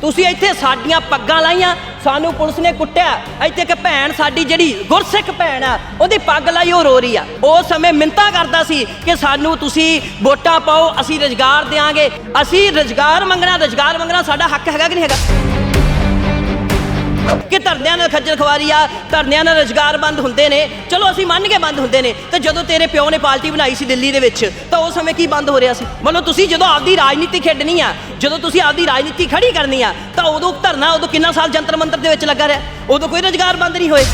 ਤੁਸੀਂ ਇੱਥੇ ਸਾਡੀਆਂ ਪੱਗਾਂ ਲਾਈਆਂ, ਸਾਨੂੰ ਪੁਲਿਸ ਨੇ ਕੁੱਟਿਆ। ਇੱਥੇ ਇੱਕ ਭੈਣ ਸਾਡੀ ਜਿਹੜੀ ਗੁਰਸਿੱਖ ਭੈਣ ਆ, ਉਹਦੀ ਪੱਗ ਲਾਈ, ਉਹ ਰੋ ਰਹੀ ਆ। ਉਸ ਸਮੇਂ ਮਿੰਤਾ ਕਰਦਾ ਸੀ ਕਿ ਸਾਨੂੰ ਤੁਸੀਂ ਵੋਟਾਂ ਪਾਓ, ਅਸੀਂ ਰੁਜ਼ਗਾਰ ਦੇਾਂਗੇ ਅਸੀਂ ਰੁਜ਼ਗਾਰ ਮੰਗਣਾ ਰੁਜ਼ਗਾਰ ਮੰਗਣਾ ਸਾਡਾ ਹੱਕ ਹੈਗਾ ਕਿ ਨਹੀਂ ਹੈਗਾ? ਕਿ ਧਰਨਿਆਂ ਨਾਲ ਖੱਜਲ ਖਵਾਰੀ ਆ, ਧਰਨਿਆਂ ਨਾਲ ਰੁਜ਼ਗਾਰ ਬੰਦ ਹੁੰਦੇ ਨੇ। ਚਲੋ, ਅਸੀਂ ਮੰਨ ਕੇ ਬੰਦ ਹੁੰਦੇ ਨੇ, ਤੇ ਜਦੋਂ ਤੇਰੇ ਪਿਓ ਨੇ ਪਾਰਟੀ ਬਣਾਈ ਸੀ ਦਿੱਲੀ ਦੇ ਵਿੱਚ, ਤਾਂ ਉਸ ਸਮੇਂ ਕੀ ਬੰਦ ਹੋ ਰਿਹਾ ਸੀ? ਮਤਲਬ ਤੁਸੀਂ ਜਦੋਂ ਆਪਦੀ ਰਾਜਨੀਤੀ ਖੇਡਣੀ ਆ, ਜਦੋਂ ਤੁਸੀਂ ਆਪਦੀ ਰਾਜਨੀਤੀ ਖੜੀ ਕਰਨੀ ਆ, ਤਾਂ ਉਦੋਂ ਧਰਨਾ ਉਦੋਂ ਕਿੰਨਾ ਸਾਲ ਜੰਤਰ ਮੰਤਰ ਦੇ ਵਿੱਚ ਲੱਗਾ ਰਿਹਾ? ਉਦੋਂ ਕੋਈ ਰੁਜ਼ਗਾਰ ਬੰਦ ਨਹੀਂ ਹੋਏ।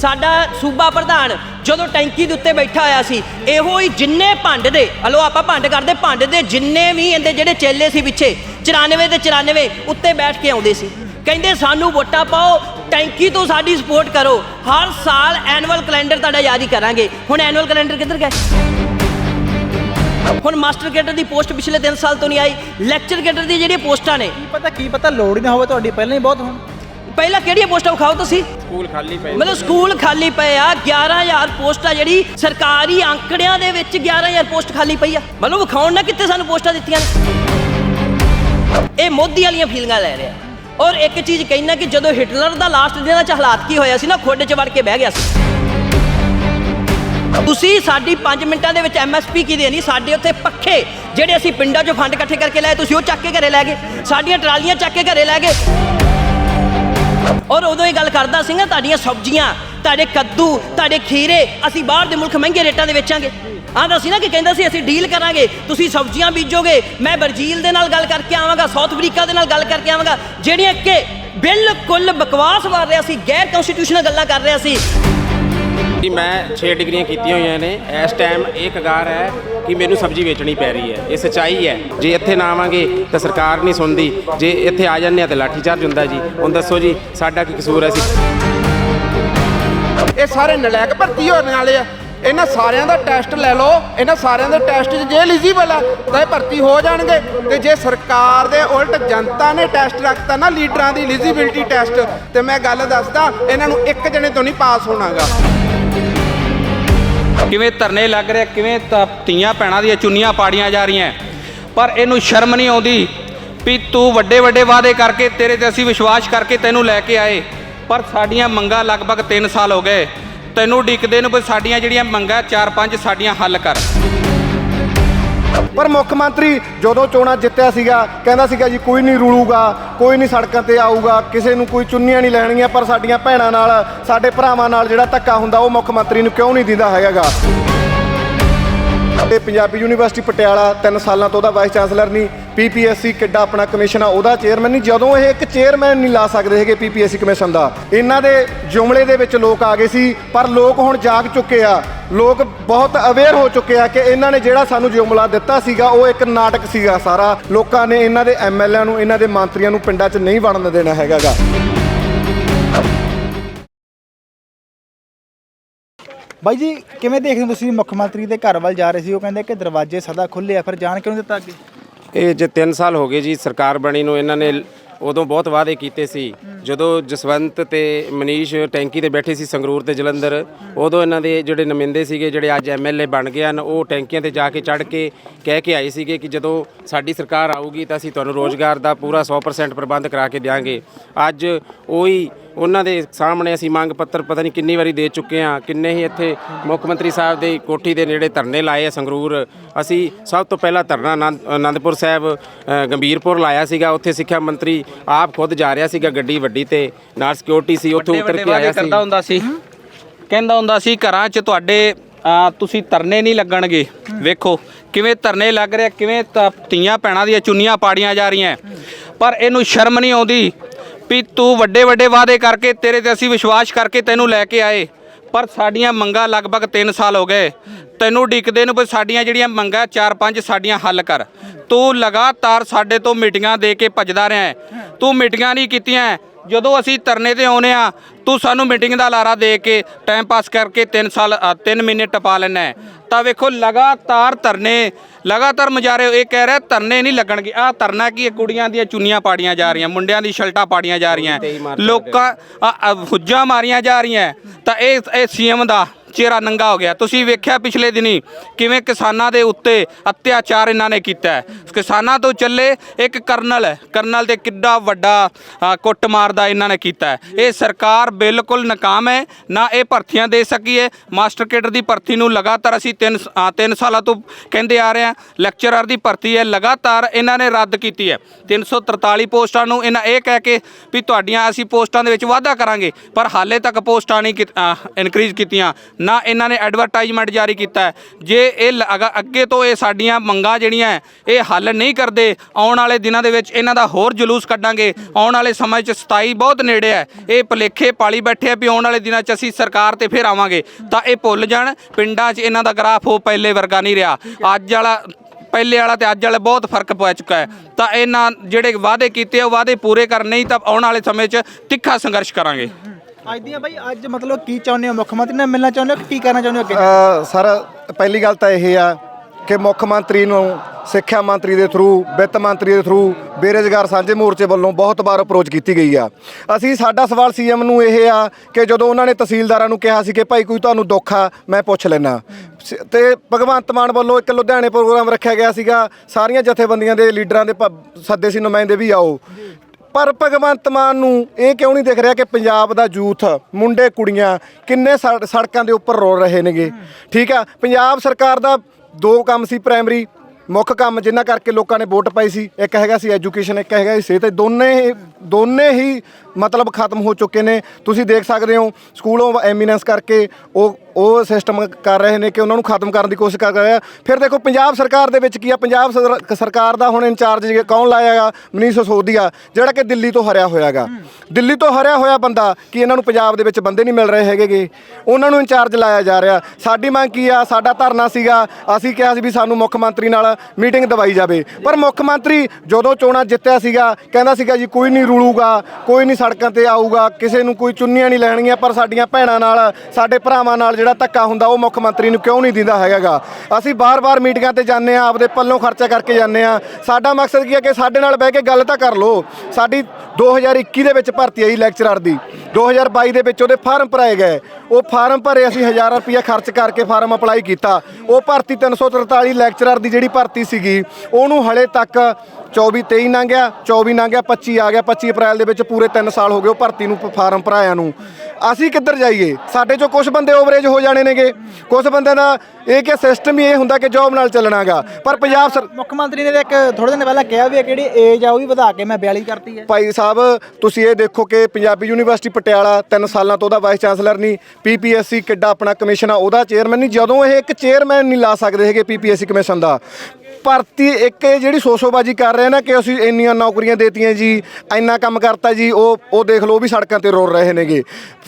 ਸਾਡਾ ਸੂਬਾ ਪ੍ਰਧਾਨ ਜਦੋਂ ਟੈਂਕੀ ਦੇ ਉੱਤੇ ਬੈਠਾ ਹੋਇਆ ਸੀ, ਇਹੋ ਹੀ ਜਿੰਨੇ ਭੰਡ ਦੇ, ਹਲੋ, ਆਪਾਂ ਭੰਡ ਕਰਦੇ, ਭੰਡ ਦੇ ਜਿੰਨੇ ਵੀ ਇਹਦੇ ਜਿਹੜੇ ਚੇਲੇ ਸੀ ਪਿੱਛੇ 94 ਤੇ 94 ਉੱਤੇ ਬੈਠ ਕੇ ਆਉਂਦੇ ਸੀ। ਕਹਿੰਦੇ ਸਾਨੂੰ ਵੋਟਾਂ ਪਾਓ ਟੈਂਕੀ ਤੋਂ ਸਾਡੀ ਸਪੋਰਟ ਕਰੋ। ਹਰ ਸਾਲ ਐਨੂਅਲ ਕੈਲੰਡਰ ਤੁਹਾਡਾ ਜਾਰੀ ਕਰਾਂਗੇ। ਹੁਣ ਐਨੂਅਲ ਕੈਲੰਡਰ ਕਿੱਧਰ ਗਿਆ ਹੁਣ ਮਾਸਟਰ ਕੇਡਰ ਦੀ ਪੋਸਟ ਪਿਛਲੇ 3 ਸਾਲ ਤੋਂ ਨਹੀਂ ਆਈ। ਲੈਕਚਰ ਕੇਡਰ ਦੀ ਜਿਹੜੀਆਂ ਪੋਸਟਾਂ ਨੇ। ਕੀ ਪਤਾ ਕੀ ਪਤਾ ਲੋੜ ਹੀ ਨਾ ਹੋਵੇ ਤੁਹਾਡੀ ਪਹਿਲਾਂ ਹੀ ਬਹੁਤ ਹੁਣ। ਪਹਿਲਾਂ ਕਿਹੜੀਆਂ ਪੋਸਟਾਂ ਵਿਖਾਓ ਤੁਸੀਂ? ਸਕੂਲ ਖਾਲੀ ਪਏ ਮਤਲਬ ਸਕੂਲ ਖਾਲੀ ਪਏ ਆ 11000 ਪੋਸਟ ਆ ਜਿਹੜੀ ਸਰਕਾਰੀ ਅੰਕੜਿਆਂ ਦੇ ਵਿੱਚ 11000 ਪੋਸਟ ਖਾਲੀ ਪਈ ਆ। ਮਤਲਬ ਵਿਖਾਉਣ ਨਾ ਕਿੱਥੇ ਸਾਨੂੰ ਪੋਸਟਾਂ ਦਿੱਤੀਆਂ ਨੇ। ਇਹ ਮੋਦੀ ਵਾਲੀਆਂ ਫੀਲਿੰਗਾਂ ਲੈ ਰਿਹਾ। ਔਰ ਇੱਕ ਚੀਜ਼ ਕਹਿਣਾ ਕਿ ਜਦੋਂ ਹਿਟਲਰ ਦਾ ਲਾਸਟ ਦਿਨਾਂ 'ਚ ਹਾਲਾਤ ਕੀ ਹੋਇਆ ਸੀ ਨਾ, ਖੁੱਡ 'ਚ ਵੜ ਕੇ ਬਹਿ ਗਿਆ ਸੀ। ਤੁਸੀਂ ਸਾਡੀ 5 ਮਿੰਟਾਂ ਦੇ ਵਿੱਚ ਐਮਐਸਪੀ ਕੀ ਦੇਣੀ? ਸਾਡੇ ਉੱਥੇ ਪੱਖੇ ਜਿਹੜੇ ਅਸੀਂ ਪਿੰਡਾਂ 'ਚੋਂ ਫੰਡ ਇਕੱਠੇ ਕਰਕੇ ਲਾਏ, ਤੁਸੀਂ ਉਹ ਚੱਕ ਕੇ ਘਰੇ ਲੈ ਗਏ। ਸਾਡੀਆਂ ਟਰਾਲੀਆਂ ਚੱਕ ਕੇ ਘਰੇ ਲੈ ਗਏ। ਔਰ ਉਦੋਂ ਇਹ ਗੱਲ ਕਰਦਾ ਸੀ ਨਾ, ਤੁਹਾਡੀਆਂ ਸਬਜ਼ੀਆਂ, ਤੁਹਾਡੇ ਕੱਦੂ, ਤੁਹਾਡੇ ਖੀਰੇ, ਅਸੀਂ ਬਾਹਰ ਦੇ ਮੁਲਕ ਮਹਿੰਗੇ ਰੇਟਾਂ ਦੇ ਵੇਚਾਂਗੇ। ਆਂਦਾ ਸੀ ਨਾ ਕਿ ਕਹਿੰਦਾ ਸੀ ਅਸੀਂ ਡੀਲ ਕਰਾਂਗੇ ਤੁਸੀਂ ਸਬਜ਼ੀਆਂ ਬੀਜੋਗੇ ਮੈਂ ਬਰਜ਼ੀਲ ਦੇ ਨਾਲ ਗੱਲ ਕਰਕੇ ਆਵਾਂਗਾ ਸਾਊਥ ਅਫਰੀਕਾ ਦੇ ਨਾਲ ਗੱਲ ਕਰਕੇ ਆਵਾਂਗਾ। ਜਿਹੜੀਆਂ ਕਿ ਬਿਲਕੁਲ ਬਕਵਾਸ ਮਾਰ ਰਿਹਾ ਸੀ ਗੈਰ ਕਨਸਟੀਟਿਊਸ਼ਨਲ ਗੱਲਾਂ ਕਰ ਰਿਹਾ ਸੀ। ਜੀ ਮੈਂ 6 ਡਿਗਰੀਆਂ ਕੀਤੀਆਂ ਹੋਈਆਂ ਨੇ। ਇਸ ਟਾਈਮ ਇਹ ਕਗਾਰ ਹੈ ਕਿ ਮੈਨੂੰ ਸਬਜ਼ੀ ਵੇਚਣੀ ਪੈ ਰਹੀ ਹੈ। ਇਹ ਸੱਚਾਈ ਹੈ। ਜੇ ਇੱਥੇ ਨਾ ਆਵਾਂਗੇ ਤਾਂ ਸਰਕਾਰ ਨਹੀਂ ਸੁਣਦੀ। ਜੇ ਇੱਥੇ ਆ ਜਾਂਦੇ ਆ ਤਾਂ ਲਾਠੀ ਚਾਰਜ ਹੁੰਦਾ ਜੀ। ਹੁਣ ਦੱਸੋ ਜੀ ਸਾਡਾ ਕੀ ਕਸੂਰ ਹੈ ਸੀ ਇਹ ਸਾਰੇ ਨਲਾਇਕ ਭਰਤੀ ਹੋਣ ਵਾਲੇ ਆ। ਇਹਨਾਂ ਸਾਰਿਆਂ ਦਾ ਟੈਸਟ ਲੈ ਲਓ, ਇਹਨਾਂ ਸਾਰਿਆਂ ਦੇ ਟੈਸਟ 'ਚ ਜੇ ਐਲੀਜੀਬਲ ਹੈ ਤਾਂ ਇਹ ਭਰਤੀ ਹੋ ਜਾਣਗੇ। ਤੇ ਜੇ ਸਰਕਾਰ ਦੇ ਉਲਟ ਜਨਤਾ ਨੇ ਟੈਸਟ ਰੱਖਤਾ ਨਾ, ਲੀਡਰਾਂ ਦੀ ਐਲੀਜੀਬਿਲਟੀ ਟੈਸਟ, ਤੇ ਮੈਂ ਗੱਲ ਦੱਸਦਾ, ਇਹਨਾਂ ਨੂੰ ਇੱਕ ਜਣੇ ਤੋਂ ਨਹੀਂ ਪਾਸ ਹੋਣਾਗਾ। ਕਿਵੇਂ ਧਰਨੇ ਲੱਗ ਰਿਹਾ, ਕਿਵੇਂ ਤ- ਧੀਆਂ ਭੈਣਾਂ ਦੀਆਂ ਚੁੰਨੀਆਂ ਪਾੜੀਆਂ ਜਾ ਰਹੀਆਂ। ਪਰ ਇਹਨੂੰ ਸ਼ਰਮ ਨਹੀਂ ਆਉਂਦੀ ਵੀ ਤੂੰ ਵੱਡੇ ਵੱਡੇ ਵਾਅਦੇ ਕਰਕੇ, ਤੇਰੇ ਤੇ ਅਸੀਂ ਵਿਸ਼ਵਾਸ ਕਰਕੇ ਤੈਨੂੰ ਲੈ ਕੇ ਆਏ। ਪਰ ਸਾਡੀਆਂ ਮੰਗਾਂ ਲਗਭਗ 3 ਸਾਲ ਹੋ ਗਏ। ਤੈਨੂੰ ਡਿੱਕਦੇ ਨੂੰ ਵੀ ਸਾਡੀਆਂ ਜਿਹੜੀਆਂ ਮੰਗਾਂ 4-5 ਸਾਡੀਆਂ ਹੱਲ ਕਰ। ਪਰ ਮੁੱਖ ਮੰਤਰੀ ਜਦੋਂ ਚੋਣਾਂ ਜਿੱਤਿਆ ਸੀਗਾ, ਕਹਿੰਦਾ ਸੀਗਾ ਜੀ, ਕੋਈ ਨਹੀਂ ਰੁਲੂਗਾ, ਕੋਈ ਨਹੀਂ ਸੜਕਾਂ ਤੇ ਆਊਗਾ, ਕਿਸੇ ਨੂੰ ਕੋਈ ਚੁੰਨੀਆਂ ਨਹੀਂ ਲੈਣਗੀਆਂ, ਪਰ ਸਾਡੀਆਂ ਭੈਣਾਂ ਨਾਲ, ਸਾਡੇ ਭਰਾਵਾਂ ਨਾਲ ਜਿਹੜਾ ਧੱਕਾ ਹੁੰਦਾ, ਉਹ ਮੁੱਖ ਮੰਤਰੀ ਨੂੰ ਕਿਉਂ ਨਹੀਂ ਦਿੰਦਾ ਹੈਗਾਗਾ? ਤੇ ਪੰਜਾਬੀ ਯੂਨੀਵਰਸਿਟੀ ਪਟਿਆਲਾ 3 ਸਾਲਾਂ ਤੋਂ ਉਹਦਾ ਵਾਈਸ ਚਾਂਸਲਰ ਨਹੀਂ ਪੀਪੀਐਸਸੀ ਕਿੱਡਾ ਆਪਣਾ ਕਮਿਸ਼ਨ ਆ, ਉਹਦਾ ਚੇਅਰਮੈਨ ਨਹੀਂ, ਜਦੋਂ ਇਹ ਇੱਕ ਚੇਅਰਮੈਨ ਨਹੀਂ ਲਾ ਸਕਦੇ ਹੈਗੇ ਪੀਪੀਐਸਸੀ ਕਮਿਸ਼ਨ ਦਾ। ਇਹਨਾਂ ਦੇ ਜੁਮਲੇ ਦੇ ਵਿੱਚ ਲੋਕ ਆ ਗਏ ਸੀ, ਪਰ ਲੋਕ ਹੁਣ ਜਾਗ ਚੁੱਕੇ ਆ। ਲੋਕ ਬਹੁਤ ਅਵੇਅਰ ਹੋ ਚੁੱਕੇ ਆ ਕਿ ਇਹਨਾਂ ਨੇ ਜਿਹੜਾ ਸਾਨੂੰ ਜੁਮਲਾ ਦਿੱਤਾ ਸੀਗਾ, ਉਹ ਇੱਕ ਨਾਟਕ ਸੀਗਾ ਸਾਰਾ। ਲੋਕਾਂ ਨੇ ਇਹਨਾਂ ਦੇ ਐਮਐਲਏ ਨੂੰ, ਇਹਨਾਂ ਦੇ ਮੰਤਰੀਆਂ ਨੂੰ ਪਿੰਡਾਂ 'ਚ ਨਹੀਂ ਵੜਨ ਦੇਣਾ ਹੈਗਾਗਾ। ਬਾਈ ਜੀ, ਕਿਵੇਂ ਦੇਖਦੇ ਹੋ ਤੁਸੀਂ ਮੁੱਖ ਮੰਤਰੀ ਦੇ ਘਰ ਵੱਲ ਜਾ ਰਹੇ ਸੀ? ਉਹ ਕਹਿੰਦੇ ਕਿ ਦਰਵਾਜ਼ੇ ਸਦਾ ਖੁੱਲੇ ਆ, ਫਿਰ ਜਾਣ ਕਿਉਂ ਦਿੱਤਾ ਅੱਗੇ? ਇਹ ਜੇ 3 ਸਾਲ ਹੋ ਗਏ ਜੀ ਸਰਕਾਰ ਬਣੀ ਨੂੰ, ਇਹਨਾਂ ਨੇ ਉਦੋਂ ਬਹੁਤ ਵਾਅਦੇ ਕੀਤੇ ਸੀ। ਜਦੋਂ ਜਸਵੰਤ ਤੇ ਮਨੀਸ਼ ਟੈਂਕੀ ਤੇ ਬੈਠੇ ਸੀ, ਸੰਗਰੂਰ ਤੇ ਜਲੰਧਰ, ਉਦੋਂ ਇਹਨਾਂ ਦੇ ਜਿਹੜੇ ਨੁਮਾਇੰਦੇ ਸੀਗੇ, ਜਿਹੜੇ ਅੱਜ ਐਮਐਲਏ ਬਣ ਗਏ ਹਨ, ਉਹ ਟੈਂਕੀਆਂ ਤੇ ਜਾ ਕੇ ਚੜ ਕੇ ਕਹਿ ਕੇ ਆਏ ਸੀਗੇ ਕਿ ਜਦੋਂ ਸਾਡੀ ਸਰਕਾਰ ਆਊਗੀ ਤਾਂ ਅਸੀਂ ਤੁਹਾਨੂੰ ਰੋਜ਼ਗਾਰ ਦਾ ਪੂਰਾ 100% ਪ੍ਰਬੰਧ ਕਰਾ ਕੇ ਦਿਆਂਗੇ। ਅੱਜ ਉਹੀ ਉਹਨਾਂ ਦੇ ਸਾਹਮਣੇ ਅਸੀਂ ਮੰਗ ਪੱਤਰ ਪਤਾ ਨਹੀਂ ਕਿੰਨੀ ਵਾਰੀ ਦੇ ਚੁੱਕੇ ਹਾਂ ਕਿੰਨੇ ਹੀ ਇੱਥੇ ਮੁੱਖ ਮੰਤਰੀ ਸਾਹਿਬ ਦੇ ਕੋਠੀ ਦੇ ਨੇੜੇ ਧਰਨੇ ਲਾਏ ਆ ਸੰਗਰੂਰ। ਅਸੀਂ ਸਭ ਤੋਂ ਪਹਿਲਾਂ ਧਰਨਾ ਆਨੰਦ- ਆਨੰਦਪੁਰ ਸਾਹਿਬ ਅ, ਗੰਭੀਰਪੁਰ ਲਾਇਆ ਸੀਗਾ। ਉੱਥੇ ਸਿੱਖਿਆ ਮੰਤਰੀ ਆਪ ਖੁਦ ਜਾ ਰਿਹਾ ਸੀਗਾ ਗੱਡੀ ਵੱਡੀ ਤੇ ਨਾਲ ਸਿਕਿਉਰਿਟੀ ਸੀ ਉੱਥੋਂ ਉਤਰ ਕੇ ਆਇਆ ਸੀ ਕਰਦਾ ਹੁੰਦਾ ਸੀ। ਕਹਿੰਦਾ ਹੁੰਦਾ ਸੀ ਘਰਾਂ 'ਚ ਤੁਹਾਡੇ ਆ, ਤੁਸੀਂ ਧਰਨੇ ਨਹੀਂ ਲੱਗਣਗੇ। ਵੇਖੋ ਕਿਵੇਂ ਧਰਨੇ ਲੱਗ ਰਿਹਾ ਕਿਵੇਂ ਤ- ਧੀਆਂ ਭੈਣਾਂ ਦੀਆਂ ਚੁੰਨੀਆਂ ਪਾੜੀਆਂ ਜਾ ਰਹੀਆਂ। ਪਰ ਇਹਨੂੰ ਸ਼ਰਮ ਨਹੀਂ ਆਉਂਦੀ। ਵੀ ਤੂੰ ਵੱਡੇ ਵੱਡੇ ਵਾਅਦੇ ਕਰਕੇ ਤੇਰੇ ਤੇ ਅਸੀਂ ਵਿਸ਼ਵਾਸ ਕਰਕੇ ਤੈਨੂੰ ਲੈ ਕੇ ਆਏ, ਪਰ ਸਾਡੀਆਂ ਮੰਗਾਂ ਲਗਭਗ 3 ਸਾਲ ਹੋ ਗਏ। ਤੈਨੂੰ ਡਿੱਕਦੇ ਨੂੰ ਵੀ ਸਾਡੀਆਂ ਜਿਹੜੀਆਂ ਮੰਗਾਂ 4-5 ਸਾਡੀਆਂ ਹੱਲ ਕਰ। ਤੂੰ ਲਗਾਤਾਰ ਸਾਡੇ ਤੋਂ ਮੀਟਿੰਗਾਂ ਦੇ ਕੇ ਭੱਜਦਾ ਰਿਹਾ ਤੂੰ ਮੀਟਿੰਗਾਂ ਨਹੀਂ ਕੀਤੀਆਂ ਜਦੋਂ ਅਸੀਂ ਧਰਨੇ ਤੇ ਆਉਨੇ ਆ ਤੂੰ ਸਾਨੂੰ ਮੀਟਿੰਗ ਦਾ ਲਾਰਾ ਦੇ ਕੇ ਟਾਈਮ ਪਾਸ ਕਰਕੇ 3 ਸਾਲ 3 ਮਹੀਨੇ ਟਪਾ ਲੈਣਾ ਤਾਂ ਵੇਖੋ ਲਗਾਤਾਰ ਧਰਨੇ ਲਗਾਤਾਰ ਮਜਾਰੇ ਇਹ ਕਹਿ ਰਿਹਾ ਧਰਨੇ ਨਹੀਂ ਲੱਗਣਗੇ। ਆ ਧਰਨਾ ਕੀ ਕੁੜੀਆਂ ਦੀਆਂ ਚੁੰਨੀਆਂ ਪਾੜੀਆਂ ਜਾ ਰਹੀਆਂ ਮੁੰਡਿਆਂ ਦੀ ਸ਼ਲਟਾਂ ਪਾੜੀਆਂ ਜਾ ਰਹੀਆਂ। ਲੋਕਾਂ ਹੁੱਜਾਂ ਮਾਰੀਆਂ ਜਾ ਰਹੀਆਂ। ਤਾਂ ਇਹ ਇਹ ਸੀਐਮ ਦਾ ਚਿਹਰਾ ਨੰਗਾ ਹੋ ਗਿਆ। ਤੁਸੀਂ ਵੇਖਿਆ ਪਿਛਲੇ ਦਿਨੀ ਕਿਵੇਂ ਕਿਸਾਨਾਂ ਦੇ ਉੱਤੇ ਅਤਿਆਚਾਰ ਇਹਨਾਂ ਨੇ ਕੀਤਾ ਕਿਸਾਨਾਂ ਤੋਂ ਚੱਲੇ ਇੱਕ ਕਰਨਲ ਹੈ। ਕਰਨਲ ਤੇ ਕਿੱਡਾ ਵੱਡਾ ਅ, ਕੁੱਟਮਾਰ ਦਾ ਇਹਨਾਂ ਨੇ ਕੀਤਾ ਇਹ ਸਰਕਾਰ ਬਿਲਕੁਲ ਨਾਕਾਮ ਹੈ। ਨਾ ਇਹ ਭਰਤੀਆਂ ਦੇ ਸਕੀ ਹੈ ਮਾਸਟਰ ਕੇਡਰ ਦੀ ਭਰਤੀ ਨੂੰ ਲਗਾਤਾਰ ਅਸੀਂ 3 3 ਸਾਲਾਂ ਤੋਂ ਕਹਿੰਦੇ ਆ ਰਹੇ ਹਾਂ। ਲੈਕਚਰਰ ਦੀ ਭਰਤੀ ਹੈ। ਲਗਾਤਾਰ ਇਹਨਾਂ ਨੇ ਰੱਦ ਕੀਤੀ ਹੈ। 343 ਪੋਸਟਾਂ ਨੂੰ ਇਹਨਾਂ ਇਹ ਕਹਿ ਕੇ ਵੀ ਤੁਹਾਡੀਆਂ ਅਸੀਂ ਪੋਸਟਾਂ ਦੇ ਵਿੱਚ ਵਾਧਾ ਕਰਾਂਗੇ। ਪਰ ਹਾਲੇ ਤੱਕ ਪੋਸਟਾਂ ਨਹੀਂ ਇਨਕਰੀਜ਼ ਕੀਤੀਆਂ। ਨਾ ਇਹਨਾਂ ਨੇ ਐਡਵਰਟਾਈਜ਼ਮੈਂਟ ਜਾਰੀ ਕੀਤਾ ਹੈ। ਜੇ ਇਹ ਲ- ਅੱਗੇ ਤੋਂ ਇਹ ਸਾਡੀਆਂ ਮੰਗਾਂ ਜਿਹੜੀਆਂ ਇਹ ਹੱਲ ਨਹੀਂ ਕਰਦੇ, ਆਉਣ ਵਾਲੇ ਦਿਨਾਂ ਦੇ ਵਿੱਚ ਇਹਨਾਂ ਦਾ ਹੋਰ ਜਲੂਸ ਕੱਢਾਂਗੇ। ਆਉਣ ਵਾਲੇ ਸਮੇਂ 'ਚ 27 ਬਹੁਤ ਨੇੜੇ ਹੈ। ਇਹ ਭੁਲੇਖੇ ਪਾਲੀ ਬੈਠੇ ਆ ਵੀ ਆਉਣ ਵਾਲੇ ਦਿਨਾਂ 'ਚ ਅਸੀਂ ਸਰਕਾਰ ਤੇ ਫਿਰ ਆਵਾਂਗੇ। ਤਾਂ ਇਹ ਭੁੱਲ ਜਾਣ, ਪਿੰਡਾਂ 'ਚ ਇਹਨਾਂ ਦਾ ਗ੍ਰਾਫ ਉਹ ਪਹਿਲੇ ਵਰਗਾ ਨਹੀਂ ਰਿਹਾ। ਅੱਜ ਵਾਲਾ, ਪਹਿਲੇ ਵਾਲਾ ਤੇ ਅੱਜ ਵਾਲਾ ਬਹੁਤ ਫ਼ਰਕ ਪੈ ਚੁੱਕਾ ਹੈ। ਤਾਂ ਇਹਨਾਂ ਜਿਹੜੇ ਵਾਅਦੇ ਕੀਤੇ ਉਹ ਵਾਅਦੇ ਪੂਰੇ ਕਰ ਨਹੀਂ ਤਾਂ ਆਉਣ ਵਾਲੇ ਸਮੇਂ 'ਚ ਤਿੱਖਾ ਸੰਘਰਸ਼ ਕਰਾਂਗੇ। ਅੱਜ ਦੀਆਂ ਬਾਈ ਅੱਜ ਮਤਲਬ ਕੀ ਚਾਹੁੰਦੇ ਹੋ? ਮੁੱਖ ਮੰਤਰੀ ਨਾਲ ਮਿਲਣਾ ਚਾਹੁੰਦੇ ਹੋ ਕਿ ਕੀ ਕਰਨਾ ਚਾਹੁੰਦੇ ਹੋ ਅੱਗੇ? ਅ, ਸਰ ਪਹਿਲੀ ਗੱਲ ਤਾਂ ਇਹ ਆ ਕਿ ਮੁੱਖ ਮੰਤਰੀ ਨੂੰ ਸਿੱਖਿਆ ਮੰਤਰੀ ਦੇ ਥਰੂ ਵਿੱਤ ਮੰਤਰੀ ਦੇ ਥਰੂ ਬੇਰੁਜ਼ਗਾਰ ਸਾਂਝੇ ਮੋਰਚੇ ਵੱਲੋਂ ਬਹੁਤ ਵਾਰ ਅਪਰੋਚ ਕੀਤੀ ਗਈ ਆ। ਅਸੀਂ ਸਾਡਾ ਸਵਾਲ ਸੀਐਮ ਨੂੰ ਇਹ ਆ ਕਿ ਜਦੋਂ ਉਹਨਾਂ ਨੇ ਤਹਿਸੀਲਦਾਰਾਂ ਨੂੰ ਕਿਹਾ ਸੀ ਕਿ ਭਾਈ ਕੋਈ ਤੁਹਾਨੂੰ ਦੁੱਖ ਆ ਮੈਂ ਪੁੱਛ ਲੈਣਾ ਸ- ਤੇ ਭਗਵੰਤ ਮਾਨ ਵੱਲੋਂ ਇੱਕ ਲੁਧਿਆਣੇ ਪ੍ਰੋਗਰਾਮ ਰੱਖਿਆ ਗਿਆ ਸੀਗਾ। ਸਾਰੀਆਂ ਜਥੇਬੰਦੀਆਂ ਦੇ ਲੀਡਰਾਂ ਦੇ ਪ ਸੱਦੇ ਸੀ ਨੁਮਾਇੰਦੇ ਵੀ ਆਓ। ਪਰ ਭਗਵੰਤ ਮਾਨ ਨੂੰ ਇਹ ਕਿਉਂ ਨਹੀਂ ਦਿਖ ਰਿਹਾ ਕਿ ਪੰਜਾਬ ਦਾ ਯੂਥ ਮੁੰਡੇ, ਕੁੜੀਆਂ ਕਿੰਨੇ ਸੜ- ਸੜਕਾਂ ਦੇ ਉੱਪਰ ਰੋਲ ਰਹੇ ਨੇਗੇ? ਠੀਕ ਆ, ਪੰਜਾਬ ਸਰਕਾਰ ਦਾ ਦੋ ਕੰਮ ਸੀ ਪ੍ਰਾਇਮਰੀ ਮੁੱਖ ਕੰਮ ਜਿਨ੍ਹਾਂ ਕਰਕੇ ਲੋਕਾਂ ਨੇ ਵੋਟ ਪਾਈ ਸੀ, ਇੱਕ ਹੈਗਾ ਸੀ ਐਜੂਕੇਸ਼ਨ ਇੱਕ ਹੈਗਾ ਸੀ ਸਿਹਤ ਦੋਨੇ ਦੋਨੇ ਹੀ ਮਤਲਬ ਖਤਮ ਹੋ ਚੁੱਕੇ ਨੇ। ਤੁਸੀਂ ਦੇਖ ਸਕਦੇ ਹੋ, ਸਕੂਲੋਂ ਐਮੀਨੈਂਸ ਕਰਕੇ ਉਹ ਉਹ ਸਿਸਟਮ ਕਰ ਰਹੇ ਨੇ ਕਿ ਉਹਨਾਂ ਨੂੰ ਖਤਮ ਕਰਨ ਦੀ ਕੋਸ਼ਿਸ਼ ਕਰ ਰਹੇ ਆ। ਫਿਰ ਦੇਖੋ, ਪੰਜਾਬ ਸਰਕਾਰ ਦੇ ਵਿੱਚ ਕੀ ਆ? ਪੰਜਾਬ ਸਰ- ਸਰਕਾਰ ਦਾ ਹੁਣ ਇੰਚਾਰਜ ਕੌਣ ਲਾਇਆਗਾ ਮਨੀਸ਼ ਸੋਦੀਆ ਜਿਹੜਾ ਕਿ ਦਿੱਲੀ ਤੋਂ ਹਰਿਆ ਹੋਇਆਗਾ ਦਿੱਲੀ ਤੋਂ ਹਰਿਆ ਹੋਇਆ ਬੰਦਾ ਕਿ ਇਹਨਾਂ ਨੂੰ ਪੰਜਾਬ ਦੇ ਵਿੱਚ ਬੰਦੇ ਨਹੀਂ ਮਿਲ ਰਹੇ ਹੈਗੇਗੇ? ਉਹਨਾਂ ਨੂੰ ਇੰਚਾਰਜ ਲਾਇਆ ਜਾ ਰਿਹਾ। ਸਾਡੀ ਮੰਗ ਕੀ ਆ? ਸਾਡਾ ਧਰਨਾ ਸੀਗਾ। ਅਸੀਂ ਕਿਹਾ ਸੀ ਵੀ ਸਾਨੂੰ ਮੁੱਖ ਮੰਤਰੀ ਨਾਲ ਮੀਟਿੰਗ ਦਵਾਈ ਜਾਵੇ। ਪਰ ਮੁੱਖ ਮੰਤਰੀ ਜਦੋਂ ਚੋਣਾਂ ਜਿੱਤਿਆ ਸੀਗਾ, ਕਹਿੰਦਾ ਸੀਗਾ ਜੀ, ਕੋਈ ਨਹੀਂ ਰੁਲੂਗਾ, ਕੋਈ ਨਹੀਂ ਸੜਕਾਂ ਤੇ ਆਊਗਾ, ਕਿਸੇ ਨੂੰ ਕੋਈ ਚੁੰਨੀਆਂ ਨਹੀਂ ਲੈਣਗੀਆਂ, ਪਰ ਸਾਡੀਆਂ ਭੈਣਾਂ ਨਾਲ, ਸਾਡੇ ਭਰਾਵਾਂ ਨਾਲ ਜਿਹੜਾ ਧੱਕਾ ਹੁੰਦਾ, ਉਹ ਮੁੱਖ ਮੰਤਰੀ ਨੂੰ ਕਿਉਂ ਨਹੀਂ ਦਿੰਦਾ ਹੈਗਾਗਾ? ਅਸੀਂ ਬਾਰ-ਬਾਰ ਮੀਟਿੰਗਾਂ ਤੇ ਜਾਂਦੇ ਆ ਆਪਦੇ ਪੱਲੋਂ ਖਰਚਾ ਕਰਕੇ ਜਾਂਦੇ ਆ ਸਾਡਾ ਮਕਸਦ ਕੀ ਹੈ ਕਿ ਸਾਡੇ ਨਾਲ ਬਹਿ ਕੇ ਗੱਲ ਤਾਂ ਕਰ ਲਓ। ਸਾਡੀ 2021 ਦੇ ਵਿੱਚ ਭਰਤੀ ਆਈ ਲੈਕਚਰਰ ਦੀ। 2022 ਦੇ ਵਿੱਚ ਉਹਦੇ ਫਾਰਮ ਭਰਾਏ ਗਏ। ਉਹ ਫਾਰਮ ਭਰੇ ਅਸੀਂ ਹਜ਼ਾਰਾਂ ਰੁਪਇਆ ਖਰਚ ਕਰਕੇ ਫਾਰਮ ਅਪਲਾਈ ਕੀਤਾ। ਉਹ ਭਰਤੀ 343 ਲੈਕਚਰਰ ਦੀ ਜਿਹੜੀ ਭਰਤੀ ਸੀਗੀ, ਉਹਨੂੰ ਹਲੇ ਤੱਕ 24 23 ਲੰਘ ਗਿਆ 24 ਲੰਘ ਗਿਆ 25 ਆ ਗਿਆ 25 ਅਪ੍ਰੈਲ ਦੇ ਵਿੱਚ ਪੂਰੇ 3 ਸਾਲ ਹੋ ਗਏ ਉਹ ਭਰਤੀ ਨੂੰ ਫਾਰਮ ਭਰਾਇਆ ਨੂੰ। ਅਸੀਂ ਕਿੱਧਰ ਜਾਈਏ? ਸਾਡੇ ਚੋਂ ਕੁਝ ਬੰਦੇ ਓਵਰੇਜ ਹੋ ਜਾਣੇ ਨੇਗੇ। ਕੁਝ ਬੰਦਿਆਂ ਦਾ ਇਹ ਕਿ ਸਿਸਟਮ ਹੀ ਇਹ ਹੁੰਦਾ ਕਿ ਜੌਬ ਨਾਲ ਚੱਲਣਾਗਾ। ਪਰ ਪੰਜਾਬ ਸਰ ਮੁੱਖ ਮੰਤਰੀ ਨੇ ਇੱਕ ਥੋੜੇ ਦਿਨ ਪਹਿਲਾਂ ਕਿਹਾ ਵੀ ਕਿਹੜੀ ਏਜ ਆ ਉਹ ਵੀ ਵਧਾ ਕੇ ਮੈਂ 42 ਕਰਤੀ ਹੈ। ਭਾਈ ਸਾਹਿਬ ਤੁਸੀਂ ਇਹ ਦੇਖੋ ਕਿ ਪੰਜਾਬੀ ਯੂਨੀਵਰਸਿਟੀ ਪਟਿਆਲਾ 3 ਸਾਲਾਂ ਤੋਂ ਉਹਦਾ ਵਾਈਸ ਚਾਂਸਲਰ ਨਹੀਂ ਪੀਪੀਐਸਸੀ ਕਿੱਡਾ ਆਪਣਾ ਕਮਿਸ਼ਨ ਆ ਉਹਦਾ ਚੇਅਰਮੈਨ ਨਹੀਂ ਜਦੋਂ ਇਹ ਇੱਕ ਚੇਅਰਮੈਨ ਨਹੀਂ ਲਾ ਸਕਦੇ ਹੈਗੇ ਪੀਪੀਐਸਸੀ ਕਮਿਸ਼ਨ ਦਾ। ਭਰਤੀ ਇੱਕ ਇਹ ਜਿਹੜੀ ਸੋਸੋਬਾਜੀ ਕਰ ਰਹੇ ਨਾ ਕਿ ਅਸੀਂ ਇੰਨੀਆਂ ਨੌਕਰੀਆਂ ਦੇਤੀਆਂ ਜੀ, ਇੰਨਾ ਕੰਮ ਕਰਤਾ ਜੀ, ਉਹ ਉਹ ਦੇਖ ਲਓ ਉਹ ਵੀ ਸੜਕਾਂ ਤੇ ਰੋਲ ਰਹੇ ਨੇਗੇ।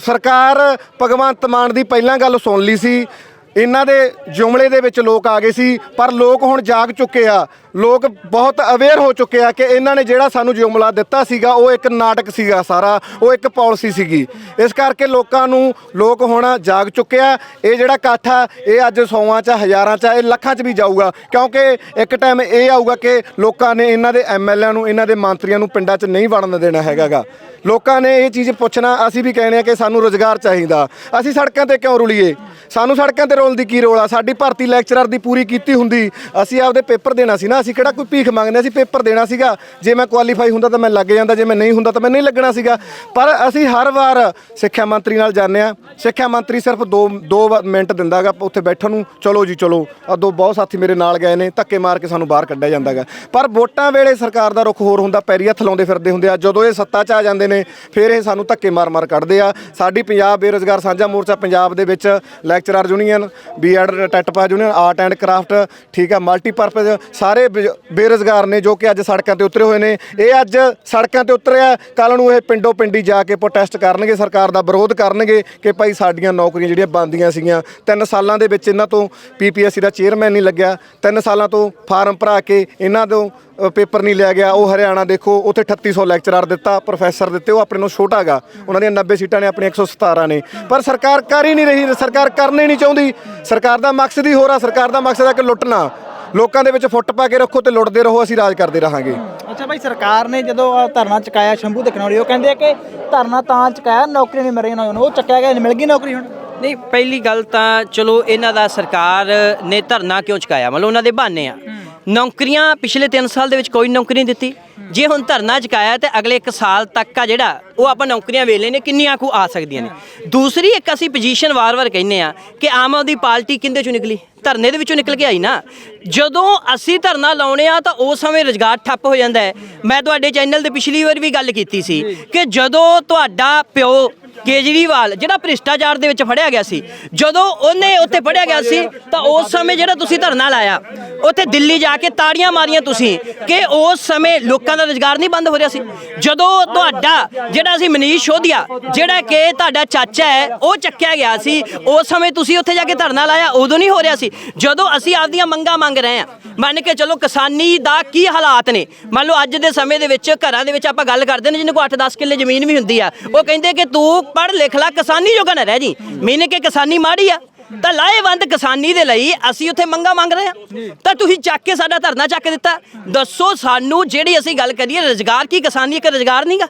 ਸਰਕਾਰ ਭਗਵੰਤ ਮਾਨ ਦੀ ਪਹਿਲਾਂ ਗੱਲ ਸੁਣ ਲਈ ਸੀ ਇਹਨਾਂ ਦੇ ਜੁਮਲੇ ਦੇ ਵਿੱਚ ਲੋਕ ਆ ਗਏ ਸੀ, ਪਰ ਲੋਕ ਹੁਣ ਜਾਗ ਚੁੱਕੇ ਆ। ਲੋਕ ਬਹੁਤ ਅਵੇਅਰ ਹੋ ਚੁੱਕੇ ਆ ਕਿ ਇਹਨਾਂ ਨੇ ਜਿਹੜਾ ਸਾਨੂੰ ਜੁਮਲਾ ਦਿੱਤਾ ਸੀਗਾ, ਉਹ ਇੱਕ ਨਾਟਕ ਸੀਗਾ ਸਾਰਾ, ਉਹ ਇੱਕ ਪਾਲਿਸੀ ਸੀਗੀ। ਇਸ ਕਰਕੇ ਲੋਕਾਂ ਨੂੰ, ਲੋਕ ਹੁਣ ਜਾਗ ਚੁੱਕੇ ਆ। ਇਹ ਜਿਹੜਾ ਇਕੱਠ ਆ, ਇਹ ਅੱਜ ਸੌਵਾਂ ਚ ਹਜ਼ਾਰਾਂ ਚ ਇਹ ਲੱਖਾਂ ਚ ਵੀ ਜਾਊਗਾ। ਕਿਉਂਕਿ ਇੱਕ ਟਾਈਮ ਇਹ ਆਊਗਾ ਕਿ ਲੋਕਾਂ ਨੇ ਇਹਨਾਂ ਦੇ ਐਮਐਲਏ ਨੂੰ, ਇਹਨਾਂ ਦੇ ਮੰਤਰੀਆਂ ਨੂੰ ਪਿੰਡਾਂ 'ਚ ਨਹੀਂ ਵੜਨ ਦੇਣਾ ਹੈਗਾਗਾ। ਲੋਕਾਂ ਨੇ ਇਹ ਚੀਜ਼ ਪੁੱਛਣਾ, ਅਸੀਂ ਵੀ ਕਹਿੰਦੇ ਆ ਕਿ ਸਾਨੂੰ ਰੋਜ਼ਗਾਰ ਚਾਹੀਦਾ। ਅਸੀਂ ਸੜਕਾਂ ਤੇ ਕਿਉਂ ਰੁਲੀਏ? ਸਾਨੂੰ ਸੜਕਾਂ ਤੇ ਰੋਲ ਦੀ ਕੀ ਰੋਲ ਆ? ਸਾਡੀ ਭਰਤੀ ਲੈਕਚਰਰ ਦੀ ਪੂਰੀ ਕੀਤੀ ਹੁੰਦੀ। ਅਸੀਂ ਆਪਦੇ ਪੇਪਰ ਦੇਣਾ ਸੀ ਨਾ। ਅਸੀਂ ਕਿਹੜਾ ਕੋਈ ਭੀਖ ਮੰਗਦੇ ਅਸੀਂ ਪੇਪਰ ਦੇਣਾ ਸੀਗਾ। ਜੇ ਮੈਂ ਕੁਆਲੀਫਾਈ ਹੁੰਦਾ ਤਾਂ ਮੈਂ ਲੱਗ ਜਾਂਦਾ, ਜੇ ਮੈਂ ਨਹੀਂ ਹੁੰਦਾ ਤਾਂ ਮੈਂ ਨਹੀਂ ਲੱਗਣਾ ਸੀਗਾ। ਪਰ ਅਸੀਂ ਹਰ ਵਾਰ ਸਿੱਖਿਆ ਮੰਤਰੀ ਨਾਲ ਜਾਂਦੇ ਆ ਸਿੱਖਿਆ ਮੰਤਰੀ ਸਿਰਫ 2 2 ਮਿੰਟ ਦਿੰਦਾਗਾ ਉੱਥੇ ਬੈਠਣ ਨੂੰ। ਚਲੋ ਜੀ, ਚਲੋ। ਆ ਦੋ ਬਹੁਤ ਸਾਥੀ ਮੇਰੇ ਨਾਲ ਗਏ ਨੇ, ਧੱਕੇ ਮਾਰ ਕੇ ਸਾਨੂੰ ਬਾਹਰ ਕੱਢਿਆ ਜਾਂਦਾਗਾ ਪਰ ਵੋਟਾਂ ਵੇਲੇ ਸਰਕਾਰ ਦਾ ਰੁਖ ਹੋਰ ਹੁੰਦਾ, ਪੈਰੀ ਹੱਥ ਲਾਉਂਦੇ ਫਿਰਦੇ ਹੁੰਦੇ ਆ। ਜਦੋਂ ਇਹ ਸੱਤਾ 'ਚ ਆ ਜਾਂਦੇ ਨੇ ਫਿਰ ਇਹ ਸਾਨੂੰ ਧੱਕੇ ਮਾਰ-ਮਾਰ ਕੱਢਦੇ ਆ। ਸਾਡੀ ਪੰਜਾਬ ਬੇਰੋਜ਼ਗਾਰ ਸਾਂਝਾ ਮੋਰਚਾ ਪੰਜਾਬ ਦੇ ਵਿੱਚ ਲੈਕਚਰਰ ਯੂਨੀਅਨ ਬੀਐਡ ਟੈਟਪਾ ਯੂਨੀਅਨ, ਆਰਟ ਐਂਡ ਕਰਾਫਟ, ਠੀਕ ਆ, ਮਲਟੀਪਰਪਸ, ਸਾਰੇ ਬੇ- ਬੇਰੁਜ਼ਗਾਰ ਨੇ ਜੋ ਕਿ ਅੱਜ ਸੜਕਾਂ ਤੇ ਉਤਰੇ ਹੋਏ ਨੇ। ਇਹ ਅੱਜ ਸੜਕਾਂ ਤੇ ਉਤਰਿਆ ਕੱਲ ਨੂੰ ਇਹ ਪਿੰਡੋ ਪਿੰਡੀ ਜਾ ਕੇ ਪ੍ਰੋਟੈਸਟ ਕਰਨਗੇ, ਸਰਕਾਰ ਦਾ ਵਿਰੋਧ ਕਰਨਗੇ ਕਿ ਭਾਈ ਸਾਡੀਆਂ ਨੌਕਰੀਆਂ ਜਿਹੜੀਆਂ ਬੰਦੀਆਂ ਸੀਗੀਆਂ, ਤਿੰਨ ਸਾਲਾਂ ਦੇ ਵਿੱਚ ਇਹਨਾਂ ਤੋਂ ਪੀਪੀਐਸਸੀ ਦਾ ਚੇਅਰਮੈਨ ਨਹੀਂ ਲੱਗਿਆ। ਤਿੰਨ ਸਾਲਾਂ ਤੋਂ ਫਾਰਮ ਭਰਾ ਕੇ ਇਹਨਾਂ ਤੋਂ ਪੇਪਰ ਨਹੀਂ ਲਿਆ ਗਿਆ ਉਹ ਹਰਿਆਣਾ ਦੇਖੋ ਉੱਥੇ 3800 ਲੈਕਚਰਰ ਦਿੱਤਾ ਪ੍ਰੋਫੈਸਰ ਦਿੱਤੇ ਉਹ ਆਪਣੇ ਨੂੰ ਛੋਟਾ ਗਾ। ਉਹਨਾਂ ਦੀਆਂ 90 ਸੀਟਾਂ ਨੇ ਆਪਣੀ 117 ਨੇ। ਪਰ ਸਰਕਾਰ ਕਰ ਹੀ ਨਹੀਂ ਰਹੀ ਸਰਕਾਰ ਕਰਨਾ ਨਹੀਂ ਚਾਹੁੰਦੀ। ਸਰਕਾਰ ਦਾ ਮਕਸਦ ਹੀ ਹੋਰ ਆ ਸਰਕਾਰ ਦਾ ਮਕਸਦ ਹੈ ਕਿ ਲੁੱਟਣਾ। ਲੋਕਾਂ ਦੇ ਵਿੱਚ ਫੁੱਟ ਪਾ ਕੇ ਰੱਖੋ ਤੇ ਲੁੱਟਦੇ ਰਹੋ ਅਸੀਂ ਰਾਜ ਕਰਦੇ ਰਹਾਂਗੇ। ਅੱਛਾ ਭਾਈ ਸਰਕਾਰ ਨੇ ਜਦੋਂ ਧਰਨਾ ਚੁਕਾਇਆ ਸ਼ੰਭੂ ਦੇਖਣ ਵਾਲੀ ਉਹ ਕਹਿੰਦੇ ਆ ਕਿ ਧਰਨਾ ਤਾਂ ਚੁਕਾਇਆ ਨੌਕਰੀ ਨਹੀਂ ਮਿਲ ਰਹੀ ਉਹਨਾਂ ਨੂੰ। ਉਹ ਚੱਕਿਆ ਗਿਆ ਮਿਲ ਗਈ ਨੌਕਰੀ ਹੁਣ? ਨਹੀਂ ਪਹਿਲੀ ਗੱਲ ਤਾਂ ਚਲੋ ਇਹਨਾਂ ਦਾ ਸਰਕਾਰ ਨੇ ਧਰਨਾ ਕਿਉਂ ਚੁਕਾਇਆ? ਮਤਲਬ ਉਹਨਾਂ ਦੇ ਬਹਾਨੇ ਆ। ਨੌਕਰੀਆਂ ਪਿਛਲੇ 3 ਸਾਲ ਦੇ ਵਿੱਚ ਕੋਈ ਨੌਕਰੀ ਨਹੀਂ ਦਿੱਤੀ। ਜੇ ਹੁਣ ਧਰਨਾ ਚੁਕਾਇਆ ਤੇ ਅਗਲੇ 1 ਸਾਲ ਤੱਕ ਆ ਜਿਹੜਾ ਉਹ ਆਪਾਂ ਨੌਕਰੀਆਂ ਵੇਲੇ ਨੇ ਕਿੰਨੀਆਂ ਕੁ ਆ ਸਕਦੀਆਂ ਨੇ? ਦੂਸਰੀ ਇੱਕ ਅਸੀਂ ਪੋਜੀਸ਼ਨ ਵਾਰ-ਵਾਰ ਕਹਿੰਨੇ ਆ ਕਿ ਆਮ ਆਦਮੀ ਪਾਰਟੀ ਕਿੰਦੇ ਚੋਂ ਨਿਕਲੀ? ਧਰਨੇ ਦੇ ਵਿੱਚੋਂ ਨਿਕਲ ਕੇ ਆਈ ਨਾ। ਜਦੋਂ ਅਸੀਂ ਧਰਨਾ ਲਾਉਣੇ ਆ ਤਾਂ ਉਸ ਸਮੇਂ ਰੁਜ਼ਗਾਰ ਠੱਪ ਹੋ ਜਾਂਦਾ ਹੈ। ਮੈਂ ਤੁਹਾਡੇ ਚੈਨਲ ਤੇ ਪਿਛਲੀ ਵਾਰ ਵੀ ਗੱਲ ਕੀਤੀ ਸੀ ਕਿ ਜਦੋਂ ਤੁਹਾਡਾ ਪਿਓ ਕੇਜਰੀਵਾਲ, ਜਿਹੜਾ ਭ੍ਰਿਸ਼ਟਾਚਾਰ ਦੇ ਵਿੱਚ ਫੜਿਆ ਗਿਆ ਸੀ, ਜਦੋਂ ਉਹਨੇ ਉੱਥੇ ਫੜਿਆ ਗਿਆ ਸੀ, ਤਾਂ ਉਸ ਸਮੇਂ ਜਿਹੜਾ ਤੁਸੀਂ ਧਰਨਾ ਲਾਇਆ, ਉੱਥੇ ਦਿੱਲੀ ਜਾ ਕੇ ਤਾੜੀਆਂ ਮਾਰੀਆਂ ਤੁਸੀਂ, ਕਿ ਉਸ ਸਮੇਂ ਲੋਕਾਂ ਦਾ ਰੁਜ਼ਗਾਰ ਨਹੀਂ ਬੰਦ ਹੋ ਰਿਹਾ ਸੀ। ਜਦੋਂ ਤੁਹਾਡਾ ਜਿਹੜਾ ਸੀ ਮਨੀਸ਼ ਸ਼ੋਧਿਆ, ਜਿਹੜਾ ਕਿ ਤੁਹਾਡਾ ਚਾਚਾ ਹੈ, ਉਹ ਚੱਕਿਆ ਗਿਆ ਸੀ, ਉਸ ਸਮੇਂ ਤੁਸੀਂ ਉੱਥੇ ਜਾ ਕੇ ਧਰਨਾ ਲਾਇਆ, ਉਦੋਂ ਨਹੀਂ ਹੋ ਰਿਹਾ ਸੀ। ਜਦੋਂ ਅਸੀਂ ਆਪਦੀਆਂ ਮੰਗਾਂ ਮੰਗ ਰਹੇ ਹਾਂ, ਮੰਨ ਕੇ ਚਲੋ ਕਿਸਾਨੀ ਦਾ ਕੀ ਹਾਲਾਤ ਨੇ, ਮੰਨ ਲਓ ਅੱਜ ਦੇ ਸਮੇਂ ਦੇ ਵਿੱਚ, ਘਰਾਂ ਦੇ ਵਿੱਚ ਆਪਾਂ ਗੱਲ ਕਰਦੇ ਨੇ, ਜਿਹਨੂੰ ਕੋਲ 8-10 ਕਿੱਲੇ ਜ਼ਮੀਨ ਵੀ ਹੁੰਦੀ ਆ, ਉਹ ਕਹਿੰਦੇ ਕਿ ਤੂੰ ਪੜ ਲਿਖ ਲਾ, ਕਿਸਾਨੀ ਜੋਗਾ ਨਾ ਰਹਿ ਜੀ। ਮੀਨੇ ਕਿ ਕਿਸਾਨੀ ਮਾੜੀ ਆ। ਤਾਂ ਲਾਹੇਵੰਦ ਕਿਸਾਨੀ ਦੇ ਲਈ ਅਸੀਂ ਉੱਥੇ ਮੰਗਾ ਮੰਗ ਰਹੇ ਹਾਂ। ਤਾਂ ਤੁਸੀਂ ਚੱਕ ਕੇ ਸਾਡਾ ਧਰਨਾ ਚੱਕ ਦਿੱਤਾ। ਦੱਸੋ ਸਾਨੂੰ ਜਿਹੜੀ ਅਸੀਂ ਗੱਲ ਕਰੀਏ, ਰੋਜ਼ਗਾਰ ਕੀ ਕਿਸਾਨੀ ਇੱਕ ਰੋਜ਼ਗਾਰ ਨਹੀਂਗਾ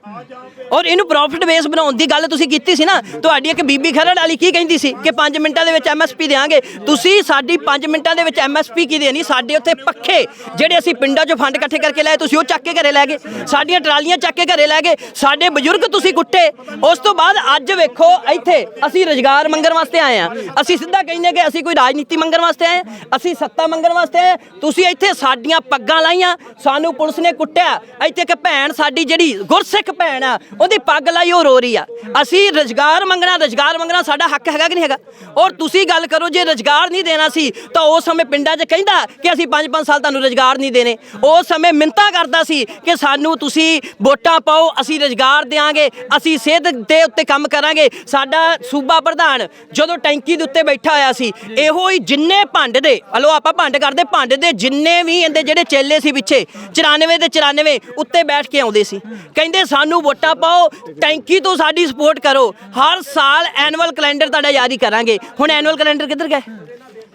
ਔਰ ਇਹਨੂੰ ਪ੍ਰੋਫਿਟ ਬੇਸ ਬਣਾਉਣ ਦੀ ਗੱਲ ਤੁਸੀਂ ਕੀਤੀ ਸੀ ਨਾ, ਤੁਹਾਡੀ ਇੱਕ ਬੀਬੀ ਖਰੜ ਵਾਲੀ ਕੀ ਕਹਿੰਦੀ ਸੀ ਕਿ 5 ਮਿੰਟਾਂ ਦੇ ਵਿੱਚ ਐਮਐਸਪੀ ਦੇਾਂਗੇ ਤੁਸੀਂ ਸਾਡੀ 5 ਮਿੰਟਾਂ ਦੇ ਵਿੱਚ ਐਮਐਸਪੀ ਕੀ ਦੇਣੀ? ਸਾਡੇ ਉੱਥੇ ਪੱਖੇ, ਜਿਹੜੇ ਅਸੀਂ ਪਿੰਡਾਂ 'ਚੋਂ ਫੰਡ ਇਕੱਠੇ ਕਰਕੇ ਲਾਏ, ਤੁਸੀਂ ਉਹ ਚੱਕ ਕੇ ਘਰੇ ਲੈ ਗਏ। ਸਾਡੀਆਂ ਟਰਾਲੀਆਂ ਚੱਕ ਕੇ ਘਰੇ ਲੈ ਗਏ। ਸਾਡੇ ਬਜ਼ੁਰਗ ਤੁਸੀਂ ਕੁੱਟੇ ਉਸ ਤੋਂ ਬਾਅਦ ਅੱਜ ਵੇਖੋ, ਇੱਥੇ ਅਸੀਂ ਰੋਜ਼ਗਾਰ ਮੰਗਣ ਵਾਸਤੇ ਆਏ ਆ ਅਸੀਂ ਸਿੱਧਾ ਕਹਿੰਦੇ ਕਿ ਅਸੀਂ ਕੋਈ ਰਾਜਨੀਤੀ ਮੰਗਣ ਵਾਸਤੇ ਆਏ ਹਾਂ। ਅਸੀਂ ਸੱਤਾ ਮੰਗਣ ਵਾਸਤੇ ਆਏ ਤੁਸੀਂ ਇੱਥੇ ਸਾਡੀਆਂ ਪੱਗਾਂ ਲਾਈਆਂ, ਸਾਨੂੰ ਪੁਲਿਸ ਨੇ ਕੁੱਟਿਆ। ਇੱਥੇ ਇੱਕ ਭੈਣ ਸਾਡੀ ਜਿਹੜੀ ਗੁਰਸਿੱਖ ਭੈਣ ਆ ਉਹਦੀ ਪੱਗ ਲਾਈ, ਉਹ ਰੋ ਰਹੀ ਆ। ਅਸੀਂ ਰੋਜ਼ਗਾਰ ਮੰਗਣਾ ਰੋਜ਼ਗਾਰ ਮੰਗਣਾ ਸਾਡਾ ਹੱਕ ਹੈਗਾ ਕਿ ਨਹੀਂ ਹੈਗਾ? ਔਰ ਤੁਸੀਂ ਗੱਲ ਕਰੋ, ਜੇ ਰੋਜ਼ਗਾਰ ਨਹੀਂ ਦੇਣਾ ਸੀ, ਤਾਂ ਉਸ ਸਮੇਂ ਪਿੰਡਾਂ 'ਚ ਕਹਿੰਦਾ ਕਿ ਅਸੀਂ 5-5 ਸਾਲ ਤੁਹਾਨੂੰ ਰੋਜ਼ਗਾਰ ਨਹੀਂ ਦੇਣੇ। ਉਸ ਸਮੇਂ ਮਿੰਤਾ ਕਰਦਾ ਸੀ ਕਿ ਸਾਨੂੰ ਤੁਸੀਂ ਵੋਟਾਂ ਪਾਓ, ਅਸੀਂ ਰੋਜ਼ਗਾਰ ਦੇਾਂਗੇ ਅਸੀਂ ਸਿਹਤ ਦੇ ਉੱਤੇ ਕੰਮ ਕਰਾਂਗੇ। ਸਾਡਾ ਸੂਬਾ ਪ੍ਰਧਾਨ ਜਦੋਂ ਟੈਂਕੀ ਦੇ ਉੱਤੇ ਬੈਠਾ ਹੋਇਆ ਸੀ, ਇਹੋ ਹੀ ਜਿੰਨੇ ਭੰਡ ਦੇ, ਹਲੋ ਆਪਾਂ ਭੰਡ ਕਰਦੇ, ਭੰਡ ਦੇ ਜਿੰਨੇ ਵੀ ਇਹਦੇ ਜਿਹੜੇ ਚੇਲੇ ਸੀ ਪਿੱਛੇ 94 ਦੇ 94 ਉੱਤੇ ਬੈਠ ਕੇ ਆਉਂਦੇ ਸੀ। ਕਹਿੰਦੇ ਸਾਨੂੰ ਵੋਟਾਂ ਪਾਓ ਟੈਂਕੀ ਤੋਂ ਸਾਡੀ ਸਪੋਰਟ ਕਰੋ। ਹਰ ਸਾਲ ਐਨੂਅਲ ਕੈਲੰਡਰ ਤੁਹਾਡਾ ਜਾਰੀ ਕਰਾਂਗੇ। ਹੁਣ ਐਨੂਅਲ ਕੈਲੰਡਰ ਕਿੱਧਰ ਗਏ?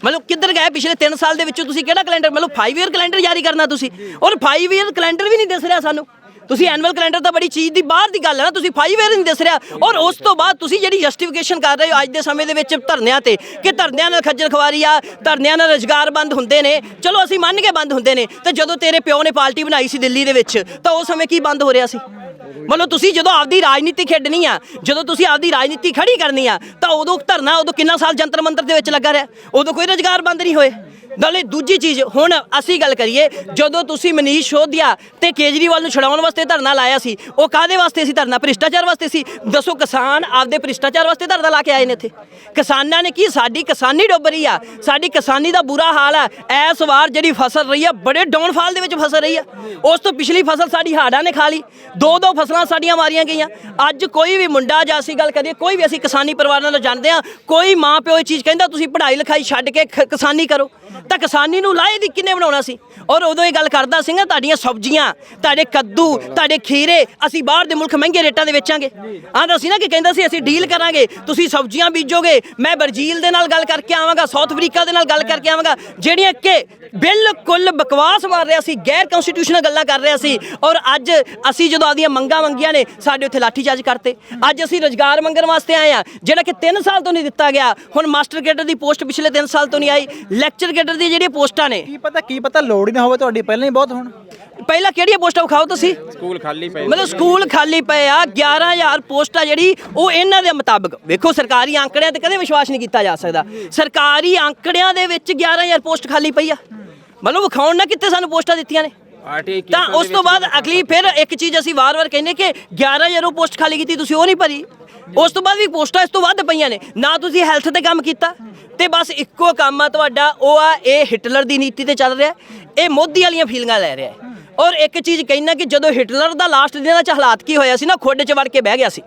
ਮਤਲਬ ਕਿੱਧਰ ਗਏ? ਪਿਛਲੇ 3 ਸਾਲ ਦੇ ਵਿੱਚੋਂ ਤੁਸੀਂ ਕਿਹੜਾ ਕੈਲੰਡਰ ਮਤਲਬ 5 ਇਅਰ ਕੈਲੰਡਰ ਜਾਰੀ ਕਰਨਾ ਤੁਸੀਂ। ਔਰ 5 ਇਅਰ ਕੈਲੰਡਰ ਵੀ ਨਹੀਂ ਦਿਸ ਰਿਹਾ ਸਾਨੂੰ। ਤੁਸੀਂ ਐਨੂਅਲ ਕੈਲੰਡਰ ਤਾਂ ਬੜੀ ਚੀਜ਼ ਦੀ ਬਾਹਰ ਦੀ ਗੱਲ ਹੈ ਨਾ, ਤੁਸੀਂ 5 ਇਅਰ ਨਹੀਂ ਦੱਸ ਰਿਹਾ। ਔਰ ਉਸ ਤੋਂ ਬਾਅਦ ਤੁਸੀਂ ਜਿਹੜੀ ਜਸਟੀਫਿਕੇਸ਼ਨ ਕਰ ਰਹੇ ਹੋ ਅੱਜ ਦੇ ਸਮੇਂ ਦੇ ਵਿੱਚ ਧਰਨਿਆਂ ਤੇ, ਕਿ ਧਰਨਿਆਂ ਨਾਲ ਖੱਜਲ ਖਵਾਰੀ ਆ, ਧਰਨਿਆਂ ਨਾਲ ਰੁਜ਼ਗਾਰ ਬੰਦ ਹੁੰਦੇ ਨੇ। ਚਲੋ, ਅਸੀਂ ਮੰਨ ਕੇ ਬੰਦ ਹੁੰਦੇ ਨੇ, ਤੇ ਜਦੋਂ ਤੇਰੇ ਪਿਓ ਨੇ ਪਾਰਟੀ ਬਣਾਈ ਸੀ ਦਿੱਲੀ ਦੇ ਵਿੱਚ, ਤਾਂ ਉਸ ਸਮੇਂ ਕੀ ਬੰਦ ਹੋ ਰਿਹਾ ਸੀ? ਮਤਲਬ ਤੁਸੀਂ ਜਦੋਂ ਆਪਦੀ ਰਾਜਨੀਤੀ ਖੇਡਣੀ ਆ, ਜਦੋਂ ਤੁਸੀਂ ਆਪਦੀ ਰਾਜਨੀਤੀ ਖੜੀ ਕਰਨੀ ਆ, ਤਾਂ ਉਦੋਂ ਧਰਨਾ ਉਦੋਂ ਕਿੰਨਾ ਸਾਲ ਜੰਤਰ ਮੰਤਰ ਦੇ ਵਿੱਚ ਲੱਗਾ ਰਿਹਾ? ਉਦੋਂ ਕੋਈ ਰੁਜ਼ਗਾਰ ਬੰਦ ਨਹੀਂ ਹੋਏ। ਨਾਲੇ ਦੂਜੀ ਚੀਜ਼, ਹੁਣ ਅਸੀਂ ਗੱਲ ਕਰੀਏ, ਜਦੋਂ ਤੁਸੀਂ ਮਨੀਸ਼ ਸ਼ੋਧਿਆ ਤੇ ਕੇਜਰੀਵਾਲ ਨੂੰ ਛਡਾਉਣ ਵਾਸਤੇ ਧਰਨਾ ਲਾਇਆ ਸੀ, ਉਹ ਕਾਦੇ ਵਾਸਤੇ ਸੀ ਧਰਨਾ? ਭ੍ਰਿਸ਼ਟਾਚਾਰ ਵਾਸਤੇ ਸੀ? ਦੱਸੋ, ਕਿਸਾਨ ਆਪਦੇ ਭ੍ਰਿਸ਼ਟਾਚਾਰ ਵਾਸਤੇ ਧਰਨਾ ਲਾ ਕੇ ਆਏ ਨੇ ਇੱਥੇ। ਕਿਸਾਨਾਂ ਨੇ ਕੀ, ਸਾਡੀ ਕਿਸਾਨੀ ਡੁੱਬ ਰਹੀ ਆ? ਸਾਡੀ ਕਿਸਾਨੀ ਦਾ ਬੁਰਾ ਹਾਲ ਆ। ਐਸ ਵਾਰ ਜਿਹੜੀ ਫਸਲ ਰਹੀ ਆ, ਬੜੇ ਡਾਊਨਫਾਲ ਦੇ ਵਿੱਚ ਫਸਲ ਰਹੀ ਆ। ਉਸ ਤੋਂ ਪਿਛਲੀ ਫਸਲ ਸਾਡੀ ਹਾੜਾਂ ਨੇ ਖਾ ਲਈ। ਦੋ ਦੋ ਫਸਲਾਂ ਸਾਡੀਆਂ ਮਾਰੀਆਂ ਗਈਆਂ। ਅੱਜ ਕੋਈ ਵੀ ਮੁੰਡਾ ਜਾਂ ਅਸੀਂ ਗੱਲ ਕਰੀਏ, ਕੋਈ ਵੀ ਅਸੀਂ ਕਿਸਾਨੀ ਪਰਿਵਾਰਾਂ ਨਾਲ ਜਾਂਦੇ ਆ, ਕੋਈ ਮਾਂ ਪਿਓ ਇਹ ਚੀਜ਼ ਕਹਿੰਦਾ, ਤੁਸੀਂ ਪੜ੍ਹਾਈ ਲਿਖਾਈ ਛੱਡ ਕੇ ਖ- ਕਿਸਾਨੀ ਕਰੋ। ਤਾਂ ਕਿਸਾਨੀ ਨੂੰ ਲਾਏ ਦੀ ਕਿੰਨੇ ਬਣਾਉਣਾ ਸੀ? ਔਰ ਉਦੋਂ ਇਹ ਗੱਲ ਕਰਦਾ ਸੀ ਨਾ, ਤੁਹਾਡੀਆਂ ਸਬਜ਼ੀਆਂ, ਤੁਹਾਡੇ ਕੱਦੂ, ਤੁਹਾਡੇ ਖੀਰੇ, ਅਸੀਂ ਬਾਹਰ ਦੇ ਮੁਲਕ ਮਹਿੰਗੇ ਰੇਟਾਂ ਦੇ ਵੇਚਾਂਗੇ। ਆਂਦਾ ਸੀ ਨਾ ਕਿ ਕਹਿੰਦਾ ਸੀ, ਅਸੀਂ ਡੀਲ ਕਰਾਂਗੇ, ਤੁਸੀਂ ਸਬਜ਼ੀਆਂ ਬੀਜੋਗੇ, ਮੈਂ ਬਰਜ਼ੀਲ ਦੇ ਨਾਲ ਗੱਲ ਕਰਕੇ ਆਵਾਂਗਾ, ਸਾਊਥ ਅਫਰੀਕਾ ਦੇ ਨਾਲ ਗੱਲ ਕਰਕੇ ਆਵਾਂਗਾ। ਜਿਹੜੀਆਂ ਕਿ ਬਿਲਕੁਲ ਬਕਵਾਸ ਮਾਰ ਰਿਹਾ ਸੀ, ਗੈਰ ਕਨਸਟੀਟਿਊਸ਼ਨਲ ਗੱਲਾਂ ਕਰ ਰਿਹਾ ਸੀ। ਔਰ ਅੱਜ ਅਸੀਂ ਜਦੋਂ ਆਪਦੀਆਂ ਮੰਗਾਂ ਮੰਗੀਆਂ ਨੇ, ਸਾਡੇ ਉੱਥੇ ਲਾਠੀਚਾਰਜ ਕਰਤੇ। ਅੱਜ ਅਸੀਂ ਰੋਜ਼ਗਾਰ ਮੰਗਣ ਵਾਸਤੇ ਆਏ ਆ ਜਿਹੜਾ ਕਿ 3 ਸਾਲ ਤੋਂ ਨਹੀਂ ਦਿੱਤਾ ਗਿਆ। ਹੁਣ ਮਾਸਟਰ ਗ੍ਰੇਡਰ ਦੀ ਪੋਸਟ ਪਿਛਲੇ 3 ਸਾਲ ਤੋਂ ਨਹੀਂ ਆਈ, ਲੈਕਚਰ ਗ੍ਰੇਡਰ ਦੀ ਜਿਹੜੀਆਂ ਪੋਸਟਾਂ ਨੇ। ਕੀ ਪਤਾ ਕੀ ਪਤਾ ਲੋੜ ਹੀ ਨਾ ਹੋਵੇ ਤੁਹਾਡੀ ਪਹਿਲਾਂ ਹੀ ਬਹੁਤ ਹੁਣ। ਪਹਿਲਾਂ ਕਿਹੜੀਆਂ ਪੋਸਟਾਂ ਵਿਖਾਓ ਤੁਸੀਂ? ਸਕੂਲ ਖਾਲੀ ਪਏ ਮਤਲਬ ਸਕੂਲ ਖਾਲੀ ਪਏ ਆ 11000 ਪੋਸਟਾਂ ਜਿਹੜੀ ਉਹ ਇਹਨਾਂ ਦੇ ਮੁਤਾਬਕ। ਵੇਖੋ ਸਰਕਾਰੀ ਅੰਕੜਿਆਂ ਤੇ ਕਦੇ ਵਿਸ਼ਵਾਸ ਨਹੀਂ ਕੀਤਾ ਜਾ ਸਕਦਾ। ਸਰਕਾਰੀ ਅੰਕੜਿਆਂ ਦੇ ਵਿੱਚ 11000 ਪੋਸਟ ਖਾਲੀ ਪਈ ਆ। ਮਤਲਬ ਵਿਖਾਉਣ ਨਾ ਕਿੱਥੇ ਸਾਨੂੰ ਪੋਸਟਾਂ ਦਿੱਤੀਆਂ ਨੇ? ਤਾਂ ਉਸ ਤੋਂ ਬਾਅਦ ਅਗਲੀ ਫਿਰ ਇੱਕ ਚੀਜ਼ ਅਸੀਂ ਵਾਰ-ਵਾਰ ਕਹਿੰਦੇ ਕਿ 11000 ਉਹ ਪੋਸਟ ਖਾਲੀ ਕੀਤੀ ਤੁਸੀਂ ਉਹ ਨਹੀਂ ਭਰੀ। ਉਸ ਤੋਂ ਬਾਅਦ ਵੀ ਪੋਸਟਾਂ ਇਸ ਤੋਂ ਵੱਧ ਪਈਆਂ ਨੇ। ਨਾ ਤੁਸੀਂ ਹੈਲਥ ਤੇ ਕੰਮ ਕੀਤਾ ਤੇ ਬਸ ਇੱਕੋ ਕੰਮ ਆ ਤੁਹਾਡਾ, ਉਹ ਆ, ਇਹ ਹਿਟਲਰ ਦੀ ਨੀਤੀ ਤੇ ਚੱਲ ਰਿਹਾ, ਇਹ ਮੋਦੀ ਵਾਲੀਆਂ ਫੀਲਿੰਗਾਂ ਲੈ ਰਿਹਾ। ਔਰ ਇੱਕ ਚੀਜ਼ ਕਹਿਣਾ ਕਿ ਜਦੋਂ ਹਿਟਲਰ ਦਾ ਲਾਸਟ ਦਿਨਾਂ 'ਚ ਹਾਲਾਤ ਕੀ ਹੋਇਆ ਸੀ ਨਾ, ਖੁੱਡ 'ਚ ਵੜ ਕੇ ਬਹਿ ਗਿਆ ਸੀ।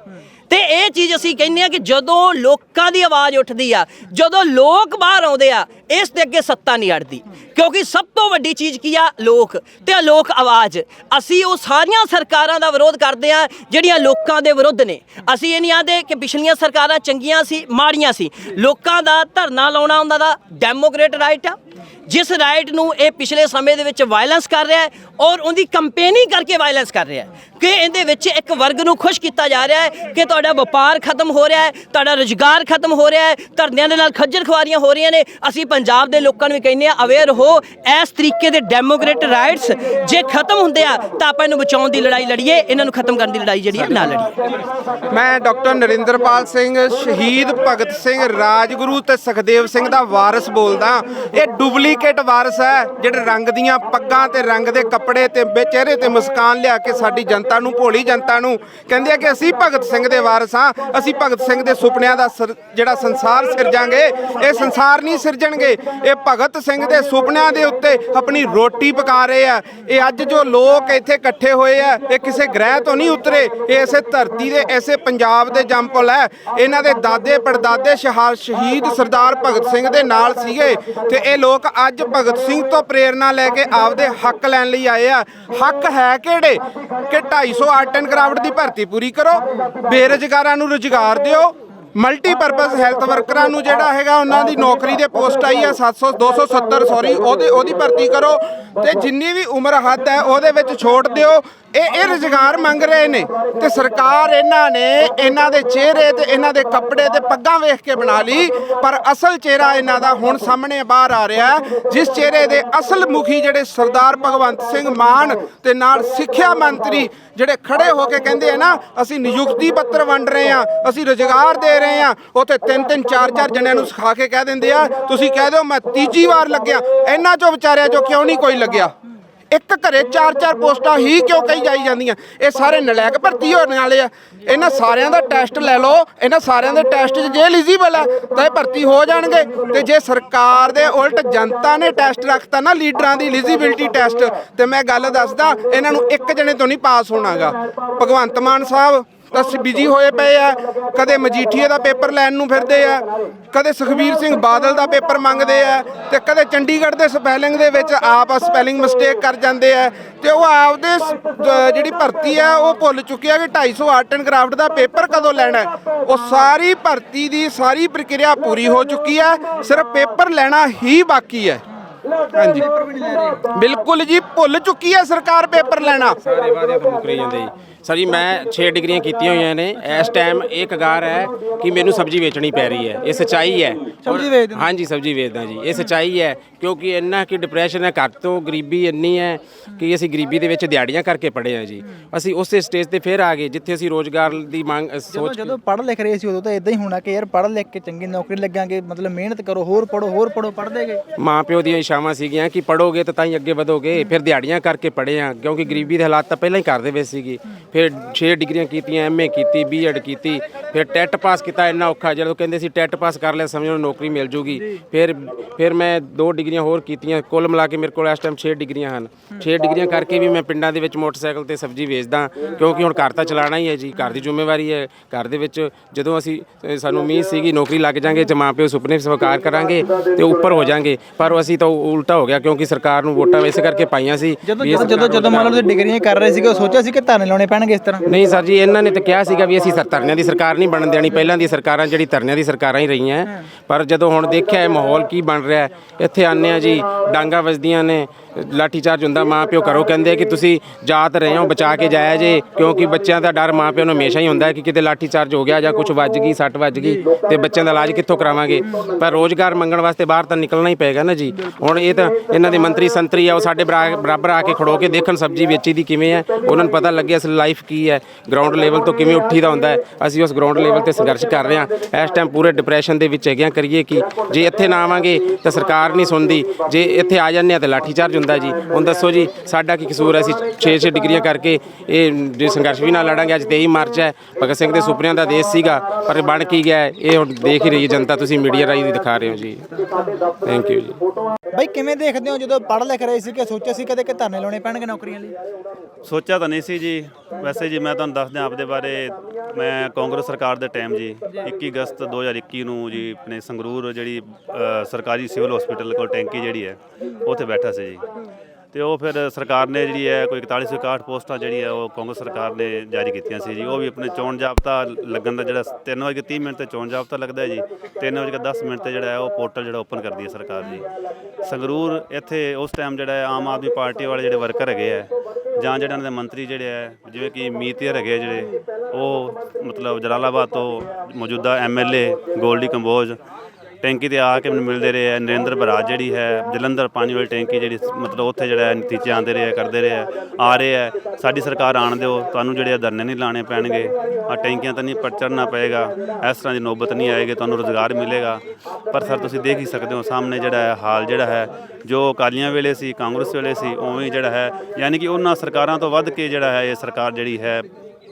ਤੇ ਇਹ ਚੀਜ਼ ਅਸੀਂ ਕਹਿੰਦੇ ਆ ਕਿ ਜਦੋਂ ਲੋਕਾਂ ਦੀ ਆਵਾਜ਼ ਉੱਠਦੀ ਆ, ਜਦੋਂ ਲੋਕ ਬਾਹਰ ਆਉਂਦੇ ਆ ਇਸ ਦੇ ਅੱਗੇ ਸੱਤਾ ਨਹੀਂ ਅੜਦੀ। ਕਿਉਂਕਿ ਸਭ ਤੋਂ ਵੱਡੀ ਚੀਜ਼ ਕੀ ਆ? ਲੋਕ। ਤੇ ਲੋਕ ਆਵਾਜ਼। ਅਸੀਂ ਉਹ ਸਾਰੀਆਂ ਸਰਕਾਰਾਂ ਦਾ ਵਿਰੋਧ ਕਰਦੇ ਆ ਜਿਹੜੀਆਂ ਲੋਕਾਂ ਦੇ ਵਿਰੁੱਧ ਨੇ। ਅਸੀਂ ਇਹ ਨਹੀਂ ਆਂਦੇ ਕਿ ਪਿਛਲੀਆਂ ਸਰਕਾਰਾਂ ਚੰਗੀਆਂ ਸੀ, ਮਾੜੀਆਂ ਸੀ। ਲੋਕਾਂ ਦਾ ਧਰਨਾ ਲਾਉਣਾ ਉਹਨਾਂ ਦਾ ਡੈਮੋਕ੍ਰੇਟ ਰਾਈਟ ਆ। ਜਿਸ ਰਾਈਟ ਨੂੰ ਇਹ ਪਿਛਲੇ ਸਮੇਂ ਦੇ ਵਿੱਚ ਵਾਇਲੈਂਸ ਕਰ ਰਿਹਾ ਹੈ ਔਰ ਉਹਦੀ ਕੰਪੇਨਿੰਗ ਕਰਕੇ ਵਾਇਲੈਂਸ ਕਰ ਰਿਹਾ ਹੈ। ਕਿ ਇਹਦੇ ਵਿੱਚ ਇੱਕ ਵਰਗ ਨੂੰ ਖੁਸ਼ ਕੀਤਾ ਜਾ ਰਿਹਾ ਹੈ ਕਿ ਤੁਹਾਡਾ ਵਪਾਰ ਖਤਮ ਹੋ ਰਿਹਾ ਹੈ, ਤੁਹਾਡਾ ਰੁਜ਼ਗਾਰ ਖਤਮ ਹੋ ਰਿਹਾ ਹੈ, ਧਰਨਿਆਂ ਦੇ ਨਾਲ ਖੱਜਲ ਖੁਆਰੀਆਂ ਹੋ ਰਹੀਆਂ ਨੇ। ਅਸੀਂ ਪੰਜਾਬ ਦੇ ਲੋਕਾਂ ਨੂੰ ਵੀ ਕਹਿੰਦੇ ਆ ਅਵੇਅਰ ਹੋ, ਇਸ ਤਰੀਕੇ ਦੇ ਡੈਮੋਕ੍ਰੇਟ ਰਾਈਟਸ ਜੇ ਖਤਮ ਹੁੰਦੇ ਆ, ਤਾਂ ਆਪਾਂ ਇਹਨੂੰ ਬਚਾਉਣ ਦੀ ਲੜਾਈ ਲੜੀਏ, ਇਹਨਾਂ ਨੂੰ ਖਤਮ ਕਰਨ ਦੀ ਲੜਾਈ ਜਿਹੜੀ ਹੈ ਨਾ ਲੜੀਏ। ਮੈਂ ਡਾਕਟਰ ਨਰਿੰਦਰਪਾਲ ਸਿੰਘ, ਸ਼ਹੀਦ ਭਗਤ ਸਿੰਘ, ਰਾਜਗੁਰੂ ਤੇ ਸੁਖਦੇਵ ਸਿੰਘ ਦਾ ਵਾਰਿਸ ਬੋਲਦਾ। ਇਹ ਡੁਪਲੀਕੇਟ ਵਾਰਿਸ ਹੈ, ਜਿਹੜੇ ਰੰਗ ਦੀਆਂ ਪੱਗਾਂ ਤੇ ਰੰਗ ਦੇ ਕੱਪੜੇ ਤੇ ਬੇ- ਚਿਹਰੇ ਤੇ ਮੁਸਕਾਨ ਲਿਆ ਕੇ ਸਾਡੀ ਜਨਤਾ ਨੂੰ, ਭੋਲੀ ਜਨਤਾ ਨੂੰ ਕਹਿੰਦੇ ਆ ਕਿ ਅਸੀਂ ਭਗਤ ਸਿੰਘ ਦੇ ਵਾਰਿਸ ਹਾਂ, ਅਸੀਂ ਭਗਤ ਸਿੰਘ ਦੇ ਸੁਪਨਿਆਂ ਦਾ ਸਰ- ਜਿਹੜਾ ਸੰਸਾਰ ਸਿਰਜਾਂਗੇ, ਇਹ ਸੰਸਾਰ ਨਹੀਂ ਸਿਰਜਣਗੇ। ਇਹ ਭਗਤ ਸਿੰਘ ਦੇ ਸੁਪਨਿਆਂ ਦੇ ਉੱਤੇ ਆਪਣੀ ਰੋਟੀ ਪਕਾ ਰਹੇ ਆ। ਇਹ ਅੱਜ ਜੋ ਲੋਕ ਇੱਥੇ ਇਕੱਠੇ ਹੋਏ ਆ, ਇਹ ਕਿਸੇ ਗ੍ਰਹਿ ਤੋਂ ਨਹੀਂ ਉਤਰੇ। ਇਹ ਇਸੇ ਧਰਤੀ ਦੇ ਐਸੇ ਪੰਜਾਬ ਦੇ ਜੰਮਪਲ ਹੈ ਇਹਨਾਂ ਦੇ ਦਾਦੇ, ਪੜਦਾਦੇ ਸ਼ਹਾ- ਸ਼ਹੀਦ ਸਰਦਾਰ ਭਗਤ ਸਿੰਘ ਦੇ ਨਾਲ ਸੀਗੇ। ਤੇ ਇਹ ਲੋਕ ਅੱਜ ਭਗਤ ਸਿੰਘ ਤੋਂ ਪ੍ਰੇਰਣਾ ਲੈ ਕੇ ਆਪਦੇ ਹੱਕ ਲੈਣ ਲਈ ਆਏ ਆ। ਹੱਕ ਹੈ ਕਿਹੜੇ? ਕਿ 250 ਆਰਟ ਐਂਡ ਕਰਾਫਟ ਦੀ ਭਰਤੀ ਪੂਰੀ ਕਰੋ। ਬੇਰੁਜ਼ਗਾਰਾਂ ਨੂੰ ਰੁਜ਼ਗਾਰ ਦਿਓ। ਮਲਟੀਪਰਪਸ ਹੈਲਥ ਵਰਕਰਾਂ ਨੂੰ ਜਿਹੜਾ ਹੈਗਾ ਉਹਨਾਂ ਦੀ ਨੌਕਰੀ ਦੇ ਪੋਸਟ ਆਈ ਹੈ 700 270 ਸੌਰੀ ਉਹਦੇ ਉਹਦੀ ਭਰਤੀ ਕਰੋ ਤੇ ਜਿੰਨੀ ਵੀ ਉਮਰ ਹੱਦ ਹੈ ਉਹਦੇ ਵਿੱਚ ਛੋਟ ਦਿਓ। ਇਹ ਇਹ ਰੁਜ਼ਗਾਰ ਮੰਗ ਰਹੇ ਨੇ ਤੇ ਸਰਕਾਰ ਇਹਨਾਂ ਨੇ ਇਹਨਾਂ ਦੇ ਚਿਹਰੇ ਤੇ ਇਹਨਾਂ ਦੇ ਕੱਪੜੇ ਤੇ ਪੱਗਾਂ ਵੇਖ ਕੇ ਬਣਾ ਲਈ, ਪਰ ਅਸਲ ਚਿਹਰਾ ਇਹਨਾਂ ਦਾ ਹੁਣ ਸਾਹਮਣੇ ਬਾਹਰ ਆ ਰਿਹਾ ਜਿਸ ਚਿਹਰੇ ਦੇ ਅਸਲ ਮੁਖੀ ਜਿਹੜੇ ਸਰਦਾਰ ਭਗਵੰਤ ਸਿੰਘ ਮਾਨ ਤੇ ਨਾਲ ਸਿੱਖਿਆ ਮੰਤਰੀ ਜਿਹੜੇ ਖੜੇ ਹੋ ਕੇ ਕਹਿੰਦੇ ਆ ਨਾ, ਅਸੀਂ ਨਿਯੁਕਤੀ ਪੱਤਰ ਵੰਡ ਰਹੇ ਆ ਅਸੀਂ ਰੁਜ਼ਗਾਰ ਦੇ ਰਹੇ ਆ ਉੱਥੇ ਤਿੰਨ ਤਿੰਨ ਚਾਰ ਚਾਰ ਜਣਿਆਂ ਨੂੰ ਸਿਖਾ ਕੇ ਕਹਿ ਦਿੰਦੇ ਆ, ਤੁਸੀਂ ਕਹਿ ਦਿਓ ਮੈਂ ਤੀਜੀ ਵਾਰ ਲੱਗਿਆ, ਇਹਨਾਂ ਚੋਂ ਵਿਚਾਰਿਆਂ ਚੋਂ ਕਿਉਂ ਨਹੀਂ ਕੋਈ ਲੱਗਿਆ? ਇੱਕ ਘਰੇ ਚਾਰ ਚਾਰ ਪੋਸਟਾਂ ਹੀ ਕਿਉਂ ਕਹੀ ਜਾਈ ਜਾਂਦੀਆਂ? ਇਹ ਸਾਰੇ ਨਲਾਇਕ ਭਰਤੀ ਹੋਣ ਵਾਲੇ ਆ। ਇਹਨਾਂ ਸਾਰਿਆਂ ਦਾ ਟੈਸਟ ਲੈ ਲਓ। ਇਹਨਾਂ ਸਾਰਿਆਂ ਦੇ ਟੈਸਟ 'ਚ ਜੇ ਐਲੀਜੀਬਲ ਹੈ ਤਾਂ ਇਹ ਭਰਤੀ ਹੋ ਜਾਣਗੇ। ਤੇ ਜੇ ਸਰਕਾਰ ਦੇ ਉਲਟ ਜਨਤਾ ਨੇ ਟੈਸਟ ਰੱਖਤਾ ਨਾ, ਲੀਡਰਾਂ ਦੀ ਐਲੀਜੀਬਿਲਟੀ ਟੈਸਟ, ਤੇ ਮੈਂ ਗੱਲ ਦੱਸਦਾ, ਇਹਨਾਂ ਨੂੰ ਇੱਕ ਜਣੇ ਤੋਂ ਨਹੀਂ ਪਾਸ ਹੋਣਾਗਾ। ਭਗਵੰਤ ਮਾਨ ਸਾਹਿਬ ਤਾਂ ਬਿਜ਼ੀ ਹੋਏ ਪਏ ਆ। ਕਦੇ ਮਜੀਠੀਏ ਦਾ ਪੇਪਰ ਲੈਣ ਨੂੰ ਫਿਰਦੇ ਆ। ਕਦੇ ਸੁਖਬੀਰ ਸਿੰਘ ਬਾਦਲ ਦਾ ਪੇਪਰ ਮੰਗਦੇ ਆ। ਤੇ ਕਦੇ ਚੰਡੀਗੜ੍ਹ ਦੇ ਸਪੈਲਿੰਗ ਦੇ ਵਿੱਚ ਆਪ ਸਪੈਲਿੰਗ ਮਿਸਟੇਕ ਕਰ ਜਾਂਦੇ ਆ। ਤੇ ਉਹ ਆਪਦੇ ਜਿਹੜੀ ਭਰਤੀ ਆ, ਉਹ ਭੁੱਲ ਚੁੱਕਿਆ ਕਿ 250 ਆਰਟ ਐਂਡ ਕਰਾਫਟ ਦਾ ਪੇਪਰ ਕਦੋਂ ਲੈਣਾ ਉਹ ਸਾਰੀ ਭਰਤੀ ਦੀ ਸਾਰੀ ਪ੍ਰਕਿਰਿਆ ਪੂਰੀ ਹੋ ਚੁੱਕੀ ਹੈ ਸਿਰਫ ਪੇਪਰ ਲੈਣਾ ਹੀ ਬਾਕੀ ਹੈ। ਹਾਂਜੀ। ਬਿਲਕੁਲ ਜੀ ਭੁੱਲ ਚੁੱਕੀ ਹੈ ਸਰਕਾਰ ਪੇਪਰ ਲੈਣਾ। ਸਾਰੇ ਵਾਅਦੇ ਤੋਂ ਮੁਕਰੀ ਜਾਂਦੇ ਜੀ। ਸਰ ਜੀ ਮੈਂ 6 ਡਿਗਰੀਆਂ ਕੀਤੀਆਂ ਹੋਈਆਂ ਨੇ। ਇਸ ਟਾਈਮ ਇਹ ਕਗਾਰ ਹੈ ਕਿ ਮੈਨੂੰ ਸਬਜ਼ੀ ਵੇਚਣੀ ਪੈ ਰਹੀ ਹੈ। ਇਹ ਸੱਚਾਈ ਹੈ। ਸਬਜ਼ੀ ਵੇਚਦੇ? ਹਾਂਜੀ ਸਬਜ਼ੀ ਵੇਚਦਾ ਜੀ। ਇਹ ਸੱਚਾਈ ਹੈ ਕਿਉਂਕਿ ਇੰਨਾ ਕਿ ਡਿਪਰੈਸ਼ਨ ਹੈ ਘਰ ਤੋਂ ਗਰੀਬੀ ਇੰਨੀ ਹੈ ਕਿ ਅਸੀਂ ਗਰੀਬੀ ਦੇ ਵਿੱਚ ਦਿਹਾੜੀਆਂ ਕਰਕੇ ਪੜੇ ਆ ਜੀ। ਅਸੀਂ ਉਸੇ ਸਟੇਜ ਤੇ ਫਿਰ ਆ ਗਏ ਜਿੱਥੇ ਅਸੀਂ ਰੋਜ਼ਗਾਰ ਦੀ ਮੰਗ ਸੋਚ ਜਦੋਂ ਪੜ੍ਹ ਲਿਖ ਰਹੇ ਸੀ ਉਦੋਂ ਤਾਂ ਇਦਾਂ ਹੀ ਹੋਣਾ ਕਿ ਯਾਰ ਪੜ੍ਹ ਲਿਖ ਕੇ ਚੰਗੀ ਨੌਕਰੀ ਲੱਗਾਂਗੇ ਮਤਲਬ ਮਿਹਨਤ ਕਰੋ ਹੋਰ ਪੜੋ ਹੋਰ ਪੜੋ ਪੜ੍ਹਦੇ ਗਏ। ਮਾਂ ਪਿਓ ਦੀਆਂ ਇਸ਼ਾਵਾਂ ਸੀਗੀਆਂ ਕਿ ਪੜੋਗੇ ਤਾਂ ਤਾਂ ਹੀ ਅੱਗੇ ਵਧੋਗੇ ਫਿਰ ਦਿਹਾੜੀਆਂ ਕਰਕੇ ਪੜੇ ਆ ਕਿਉਂਕਿ ਗਰੀਬੀ ਦੇ ਹਾਲਾਤ ਤਾਂ ਪਹਿਲਾਂ ਹੀ ਘਰ ਦੇ ਵਿੱਚ ਸੀਗੀ ਫਿਰ 6 ਡਿਗਰੀਆਂ ਕੀਤੀਆਂ ਐਮਏ ਕੀਤੀ ਬੀਐਡ ਕੀਤੀ ਫਿਰ ਟੈਟ ਪਾਸ ਕੀਤਾ ਇੰਨਾ ਔਖਾ ਜਦੋਂ ਕਹਿੰਦੇ ਸੀ ਟੈਟ ਪਾਸ ਕਰ ਲਿਆ ਸਮਝੋ ਨੌਕਰੀ ਮਿਲ ਜੂਗੀ। ਫਿਰ ਫਿਰ ਮੈਂ ਦੋ ਡਿਗਰੀਆਂ ਹੋਰ ਕੀਤੀਆਂ ਕੁੱਲ ਮਿਲਾ ਕੇ ਮੇਰੇ ਕੋਲ ਇਸ ਟਾਈਮ 6 ਡਿਗਰੀਆਂ ਹਨ। 6 ਡਿਗਰੀਆਂ ਕਰਕੇ ਵੀ ਮੈਂ ਪਿੰਡਾਂ ਦੇ ਵਿੱਚ ਮੋਟਰਸਾਈਕਲ ਤੇ ਸਬਜ਼ੀ ਵੇਚਦਾ ਕਿਉਂਕਿ ਹੁਣ ਘਰ ਤਾਂ ਚਲਾਣਾ ਹੀ ਹੈ ਜੀ ਘਰ ਦੀ ਜ਼ਿੰਮੇਵਾਰੀ ਹੈ। ਘਰ ਦੇ ਵਿੱਚ ਜਦੋਂ ਅਸੀਂ ਸਾਨੂੰ ਉਮੀਦ ਸੀਗੀ ਨੌਕਰੀ ਲੱਗ ਜਾਾਂਗੇ ਤੇ ਮਾਪਿਓ ਸੁਪਨੇ ਸਵਾਰ ਕਰਾਂਗੇ ਤੇ ਉੱਪਰ ਹੋ ਜਾਾਂਗੇ ਪਰ ਅਸੀਂ ਤਾਂ ਉਲਟਾ ਹੋ ਗਿਆ ਕਿਉਂਕਿ ਸਰਕਾਰ ਨੂੰ ਵੋਟਾਂ ਇਸੇ ਕਰਕੇ ਪਾਈਆਂ ਸੀ ਜਦੋਂ ਜਦੋਂ ਜਦੋਂ ਮੰਨ ਲਓ ਤੁਸੀਂ ਡਿਗਰੀਆਂ ਕਰ ਰਹੇ ਸੀਗੇ ਉਹ ਸੋਚਿਆ ਸੀ ਕਿ ਧਰਨੇ ਲਾਉਣੇ ਪੈਣਗੇ ਇਸ ਤਰ੍ਹਾਂ? ਨਹੀਂ ਸਰ ਜੀ ਇਹਨਾਂ ਨੇ ਤਾਂ ਕਿਹਾ ਸੀਗਾ ਵੀ ਅਸੀਂ ਸਰ ਧਰਨਿਆਂ ਦੀ ਸਰਕਾਰ ਨਹੀਂ ਬਣਨ ਦੇਣੀ ਪਹਿਲਾਂ ਦੀ ਸਰਕਾਰਾਂ ਜਿਹੜੀ ਧਰਨਿਆਂ ਦੀ ਸਰਕਾਰਾਂ ਹੀ ਰਹੀਆਂ। ਪਰ ਜਦੋਂ ਹੁਣ ਦੇਖਿਆ ਇਹ ਮਾਹੌਲ ਕੀ ਬਣ ਰਿਹਾ ਇੱਥੇ ਆਨੇ ਆ ਜੀ ਡਾਂਗਾ ਵੱਜਦੀਆਂ ਨੇ ਲਾਠੀਚਾਰਜ ਹੁੰਦਾ ਮਾਂ ਪਿਓ ਕਰੋ ਕਹਿੰਦੇ ਆ ਕਿ ਤੁਸੀਂ ਜਾਤ ਰਹੇ ਹੋ, ਬਚਾ ਕੇ ਜਾਇਆ ਜੇ, ਕਿਉਂਕਿ ਬੱਚਿਆਂ ਦਾ ਡਰ ਮਾਂ ਪਿਓ ਨੂੰ ਹਮੇਸ਼ਾ ਹੀ ਹੁੰਦਾ ਕਿ ਕਿਤੇ ਲਾਠੀਚਾਰਜ ਹੋ ਗਿਆ ਜਾਂ ਕੁਝ ਵੱਜ ਗਈ, ਸੱਟ ਵੱਜ ਗਈ ਤੇ ਬੱਚਿਆਂ ਦਾ ਇਲਾਜ ਕਿੱਥੋਂ ਕਰਾਵਾਂਗੇ? ਪਰ ਰੋਜ਼ਗਾਰ ਮੰਗਣ ਵਾਸਤੇ ਬਾਹਰ ਤਾਂ ਨਿਕਲਣਾ ਹੀ ਪਏਗਾ ਨਾ ਜੀ। ਹੁਣ ਇਹ ਤਾਂ ਇਹਨਾਂ ਦੇ ਮੰਤਰੀ ਸੰਤਰੀ ਆ, ਉਹ ਸਾਡੇ ਬਰਾ- ਬਰਾਬਰ ਆ ਕੇ ਖੜੋ ਕੇ ਦੇਖਣ ਸਬਜ਼ੀ ਵੇਚੀ ਦੀ ਕਿਵੇਂ ਹੈ। ਉਹਨਾਂ ਨੂੰ ਪਤਾ ਲੱਗੇ ਅਸਲ ਲਾਈਫ ਕੀ ਹੈ ਗਰਾਊਂਡ ਲੈਵਲ ਤੋਂ ਕਿਵੇਂ ਉੱਠੀਦਾ ਹੁੰਦਾ ਹੈ। ਅਸੀਂ ਉਸ ਗਰਾਊਂਡ ਲੈਵਲ ਤੇ ਸੰਘਰਸ਼ ਕਰ ਰਹੇ ਹਾਂ। ਇਸ ਟਾਈਮ ਪੂਰੇ ਡਿਪਰੈਸ਼ਨ ਦੇ ਵਿੱਚ ਹੈਗੇ ਕਰੀਏ ਕਿ? ਜੇ ਇੱਥੇ ਨਾ ਆਵਾਂਗੇ ਤਾਂ ਸਰਕਾਰ ਨਹੀਂ ਸੁਣਦੀ। ਜੇ ਇੱਥੇ ਆ ਜਾਂਦੇ ਆ ਤਾਂ ਲਾਠੀ ਹੁੰਦਾ ਜੀ। ਹੁਣ ਦੱਸੋ ਜੀ ਸਾਡਾ ਕੀ ਕਸੂਰ ਹੈ ਅਸੀਂ 6-6 ਡਿਗਰੀਆਂ ਕਰਕੇ ਇਹ ਜੇ ਸੰਘਰਸ਼ ਵੀ ਨਾ ਲੜਾਂਗੇ ਅੱਜ 23 ਮਾਰਚ ਹੈ ਭਗਤ ਸਿੰਘ ਦੇ ਸੁਪਨਿਆਂ ਦਾ ਦੇਸ਼ ਸੀਗਾ ਪਰ ਬਣ ਕੀ ਗਿਆ ਇਹ ਹੁਣ ਦੇਖ ਹੀ ਰਹੀ ਹੈ ਜਨਤਾ ਤੁਸੀਂ ਮੀਡੀਆ ਰਾਹੀਂ ਦਿਖਾ ਰਹੇ ਹੋ ਜੀ। ਥੈਂਕ ਯੂ ਜੀ। ਬਾਈ ਕਿਵੇਂ ਦੇਖਦੇ ਹੋ ਜਦੋਂ ਪੜ੍ਹ ਲਿਖ ਰਹੇ ਸੀ ਕਿ ਸੋਚਿਆ ਸੀ ਕਦੇ ਕਿ ਧਰਨੇ ਲਾਉਣੇ ਪੈਣਗੇ ਨੌਕਰੀਆਂ ਲਈ? ਸੋਚਿਆ ਤਾਂ ਨਹੀਂ ਸੀ ਜੀ। ਵੈਸੇ ਜੀ ਮੈਂ ਤੁਹਾਨੂੰ ਦੱਸ ਦਿਆਂ ਆਪਦੇ ਬਾਰੇ ਮੈਂ ਕਾਂਗਰਸ ਸਰਕਾਰ ਦੇ ਟਾਈਮ ਜੀ 21 ਅਗਸਤ 2021 ਨੂੰ ਜੀ ਆਪਣੇ ਸੰਗਰੂਰ ਜਿਹੜੀ ਸਰਕਾਰੀ ਸਿਵਲ ਹਸਪੀਟਲ ਕੋਲ ਟੈਂਕੀ ਜਿਹੜੀ ਹੈ, ਉੱਥੇ ਬੈਠਾ ਸੀ ਜੀ। ਤੇ ਉਹ ਫਿਰ ਸਰਕਾਰ ਨੇ ਜਿਹੜੀ ਹੈ ਕੋਈ 4161 ਪੋਸਟਾਂ ਜਿਹੜੀ ਹੈ ਉਹ ਕਾਂਗਰਸ ਸਰਕਾਰ ਨੇ ਜਾਰੀ ਕੀਤੀਆਂ ਸੀ ਜੀ। ਉਹ ਵੀ ਆਪਣੇ ਚੋਣ ਜਾਬਤਾ ਲੱਗਣ ਦਾ ਜਿਹੜਾ 3:30 ਮਿੰਟ ਤੇ ਚੋਣ ਜਾਬਤਾ ਲੱਗਦਾ ਹੈ ਜੀ। 3:10 ਮਿੰਟ ਤੇ ਜਿਹੜਾ ਹੈ ਉਹ ਪੋਰਟਲ ਜਿਹੜਾ ਓਪਨ ਕਰਦੀ ਹੈ ਸਰਕਾਰ ਜੀ ਸੰਗਰੂਰ ਇੱਥੇ ਉਸ ਟਾਈਮ ਜਿਹੜਾ ਹੈ ਆਮ ਆਦਮੀ ਪਾਰਟੀ ਵਾਲੇ ਜਿਹੜੇ ਵਰਕਰ ਹੈਗੇ ਆ ਜਾਂ ਜਿਹੜੇ ਉਹਨਾਂ ਦੇ ਮੰਤਰੀ ਜਿਹੜੇ ਹੈ, ਜਿਵੇਂ ਕਿ ਮੀਤੀਅਰ ਹੈਗੇ ਆ ਜਿਹੜੇ, ਉਹ ਮਤਲਬ ਜਲਾਲਾਬਾਦ ਤੋਂ ਮੌਜੂਦਾ ਐਮਐਲਏ ਗੋਲਡੀ ਕੰਬੋਜ ਟੈਂਕੀ ਤੇ ਆ ਕੇ ਮੈਨੂੰ ਮਿਲਦੇ ਰਹੇ ਹੈ ਨਰਿੰਦਰ ਬਰਾਜ ਜਿਹੜੀ ਹੈ ਜਲੰਧਰ ਪਾਣੀ ਵਾਲੀ ਟੈਂਕੀ ਜਿਹੜੀ ਮਤਲਬ ਉੱਥੇ ਜਿਹੜਾ ਹੈ ਨਤੀਜੇ ਆਉਂਦੇ ਰਹੇ ਆ, ਕਰਦੇ ਰਹੇ ਹੈ ਆ ਰਹੇ ਹੈ ਸਾਡੀ ਸਰਕਾਰ ਆਣ ਦਿਓ ਤੁਹਾਨੂੰ ਜਿਹੜੇ ਆ ਧਰਨੇ ਨਹੀਂ ਲਾਣੇ ਪੈਣਗੇ। ਆ ਟੈਂਕੀਆਂ ਤਾਂ ਨਹੀਂ ਪਰ ਚੜ੍ਹਨਾ ਪਏਗਾ। ਇਸ ਤਰ੍ਹਾਂ ਦੀ ਨੌਬਤ ਨਹੀਂ ਆਏਗੀ ਤੁਹਾਨੂੰ ਰੋਜ਼ਗਾਰ ਮਿਲੇਗਾ। ਪਰ ਸਰ ਤੁਸੀਂ ਦੇਖ ਹੀ ਸਕਦੇ ਹੋ ਸਾਹਮਣੇ ਜਿਹੜਾ ਹੈ ਹਾਲ ਜਿਹੜਾ ਹੈ ਜੋ ਅਕਾਲੀਆਂ ਵੇਲੇ ਸੀ ਕਾਂਗਰਸ ਵੇਲੇ ਸੀ ਉਵੇਂ ਹੀ ਜਿਹੜਾ ਹੈ ਯਾਨੀ ਕਿ ਉਹਨਾਂ ਸਰਕਾਰਾਂ ਤੋਂ ਵੱਧ ਕੇ ਜਿਹੜਾ ਹੈ ਇਹ ਸਰਕਾਰ ਜਿਹੜੀ ਹੈ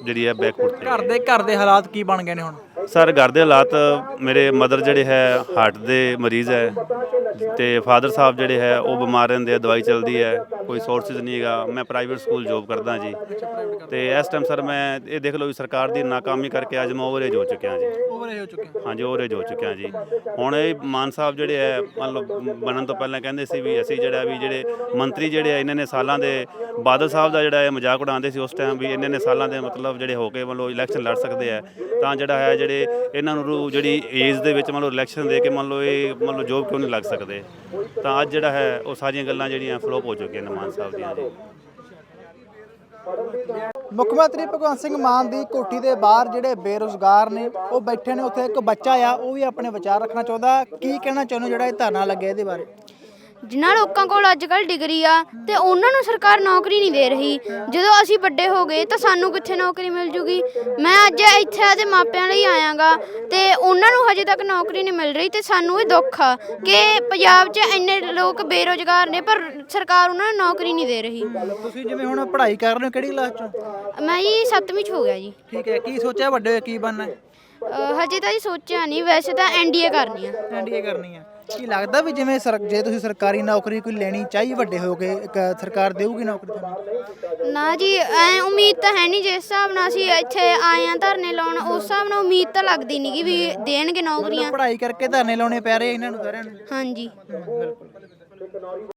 ਜਿਹੜੀ ਹੈ ਬੈਕਵਰਡ ਤੇ। ਘਰ ਦੇ ਘਰ ਦੇ ਹਾਲਾਤ ਕੀ ਬਣ ਗਏ ਨੇ ਹੁਣ? ਸਰ ਘਰ ਦੇ ਹਾਲਾਤ ਮੇਰੇ ਮਦਰ ਜਿਹੜੇ ਹੈ ਹਾਰਟ ਦੇ ਮਰੀਜ਼ ਹੈ ਤੇ ਫਾਦਰ ਸਾਹਿਬ ਜਿਹੜੇ ਹੈ ਉਹ ਬਿਮਾਰ ਰਹਿੰਦੇ ਆ ਦਵਾਈ ਚੱਲਦੀ ਹੈ ਕੋਈ ਸੋਰਸਿਸ ਨਹੀਂ ਹੈਗਾ। ਮੈਂ ਪ੍ਰਾਈਵੇਟ ਸਕੂਲ ਜੋਬ ਕਰਦਾ ਜੀ। ਤੇ ਇਸ ਟਾਈਮ ਸਰ ਮੈਂ ਇਹ ਦੇਖ ਲਓ ਵੀ ਸਰਕਾਰ ਦੀ ਨਾਕਾਮੀ ਕਰਕੇ ਅੱਜ ਮੈਂ ਓਵਰੇਜ ਹੋ ਚੁੱਕਿਆ ਜੀ। ਓਵਰ ਹੋ ਚੁੱਕੇ ਹਾਂਜੀ ਓਵਰੇਜ ਹੋ ਚੁੱਕਿਆ ਜੀ। ਹੁਣ ਇਹ ਮਾਨ ਸਾਹਿਬ ਜਿਹੜੇ ਹੈ ਮੰਨ ਲਓ ਬਣਨ ਤੋਂ ਪਹਿਲਾਂ ਕਹਿੰਦੇ ਸੀ ਵੀ ਅਸੀਂ ਜਿਹੜਾ ਵੀ ਜਿਹੜੇ ਮੰਤਰੀ ਜਿਹੜੇ ਆ ਇਹਨਾਂ ਨੇ ਸਾਲਾਂ ਦੇ ਬਾਦਲ ਸਾਹਿਬ ਦਾ ਜਿਹੜਾ ਹੈ ਮਜ਼ਾਕ ਉਡਾਉਂਦੇ ਸੀ ਉਸ ਟਾਈਮ ਵੀ ਇਹਨਾਂ ਨੇ ਸਾਲਾਂ ਦੇ ਮਤਲਬ ਜਿਹੜੇ ਹੋ ਕੇ ਮੰਨ ਲਓ ਇਲੈਕਸ਼ਨ ਲੜ ਸਕਦੇ ਆ। ਤਾਂ ਜਿਹੜਾ ਹੈ ਜਿਹੜੇ ਇਹਨਾਂ ਨੂੰ ਜਿਹੜੀ ਏਜ ਦੇ ਵਿੱਚ ਮੰਨ ਲਓ ਇਲੈਕਸ਼ਨ ਦੇ ਕੇ ਮੰਨ ਲਓ ਇਹ ਮੰਨ ਲਓ ਜੋਬ ਕਿਉਂ ਨਹੀਂ ਲੱਗ ਸਕਦੇ? ਤਾਂ ਅੱਜ ਜਿਹੜਾ ਹੈ ਉਹ ਸਾਰੀਆਂ ਗੱਲਾਂ ਜਿਹੜੀਆਂ ਫਲੋਪ ਹੋ ਚੁੱਕੀਆਂ ਨੇ ਮਾਨ ਸਾਹਿਬ ਦੀਆਂ ਜੀ। ਮੁੱਖ ਮੰਤਰੀ ਭਗਵੰਤ ਸਿੰਘ ਮਾਨ ਦੀ ਕੋਠੀ ਦੇ ਬਾਹਰ ਜਿਹੜੇ ਬੇਰੁਜ਼ਗਾਰ ਨੇ, ਉਹ ਬੈਠੇ ਨੇ, ਉੱਥੇ ਇੱਕ ਬੱਚਾ ਆ, ਉਹ ਵੀ ਆਪਣੇ ਵਿਚਾਰ ਰੱਖਣਾ ਚਾਹੁੰਦਾ। ਕੀ ਕਹਿਣਾ ਚਾਹੁੰਦੇ ਜਿਹੜਾ ਇਹ ਧਰਨਾ ਲੱਗਿਆ ਇਹਦੇ ਬਾਰੇ? ਜਿਨ੍ਹਾਂ ਲੋਕਾਂ ਕੋਲ ਅੱਜ ਕੱਲ ਡਿਗਰੀ ਆ ਤੇ ਉਹਨਾਂ ਨੂੰ ਸਰਕਾਰ ਨੌਕਰੀ ਨਹੀਂ ਦੇ ਰਹੀ। ਜਦੋਂ ਅਸੀਂ ਵੱਡੇ ਹੋ ਗਏ ਤਾਂ ਸਾਨੂੰ ਕਿੱਥੇ ਨੌਕਰੀ ਮਿਲ ਜੂਗੀ? ਮੈਂ ਅੱਜ ਇੱਥੇ ਆਦੇ ਮਾਪਿਆਂ ਲਈ ਆਇਆਗਾ ਤੇ ਉਹਨਾਂ ਨੂੰ ਹਜੇ ਤੱਕ ਨੌਕਰੀ ਨਹੀਂ ਮਿਲ ਰਹੀ ਤੇ ਸਾਨੂੰ ਇਹ ਦੁੱਖ ਆ ਕਿ ਪੰਜਾਬ 'ਚ ਇੰਨੇ ਲੋਕ ਬੇਰੋਜ਼ਗਾਰ ਨੇ ਪਰ ਸਰਕਾਰ ਉਹਨਾਂ ਨੂੰ ਨੌਕਰੀ ਨਹੀਂ ਦੇ ਰਹੀ। ਤੁਸੀਂ ਜਿਵੇਂ ਹੁਣ ਪੜ੍ਹਾਈ ਕਰ ਰਹੇ ਹੋ ਕਿਹੜੀ ਕਲਾਸ ਚੋਂ? ਮੈਂ ਜੀ 7ਵੀਂ 'ਚ ਹੋ ਗਿਆ ਜੀ। ਠੀਕ ਹੈ ਕੀ ਸੋਚਿਆ ਵੱਡੇ ਹੋਏ ਕੀ ਬਣਨਾ? ਹੈ ਅਹ ਹਜੇ ਤਾਂ ਜੀ ਸੋਚਿਆ ਨਹੀਂ ਵੈਸੇ ਤਾਂ ਐਨਡੀਏ ਕਰਨੀ ਆ। ਐਨਡੀਏ ਕਰਨੀ ਹੈ ਕੀ ਲੱਗਦਾ ਵੀ ਜਿਵੇਂ ਸਰ ਜੇ ਤੁਸੀਂ ਸਰਕਾਰੀ ਨੌਕਰੀ ਕੋਈ ਲੈਣੀ ਚਾਹੀ ਵੱਡੇ ਹੋ ਕੇ ਇੱਕ ਸਰਕਾਰ ਦੇਊਗੀ ਨੌਕਰੀ ਤੁਹਾਨੂੰ? ਨਾ ਜੀ ਐ ਉਮੀਦ ਤਾਂ ਹੈ ਨਹੀਂ ਜਿਸ ਹਿਸਾਬ ਨਾਲ ਅਸੀਂ ਇੱਥੇ ਆਏ ਆ ਧਰਨੇ ਲਾਉਣ ਉਸ ਹਿਸਾਬ ਨਾਲ ਉਮੀਦ ਤਾਂ ਲੱਗਦੀ ਨਹੀਂ ਕਿ ਵੀ ਦੇਣਗੇ ਨੌਕਰੀਆਂ। ਪੜ੍ਹਾਈ ਕਰਕੇ ਧਰਨੇ ਲਾਉਣੇ ਪੈ ਰਹੇ ਇਹਨਾਂ ਨੂੰ ਸਾਰਿਆਂ ਨੂੰ? ਹਾਂਜੀ। ਬਿਲਕੁਲ।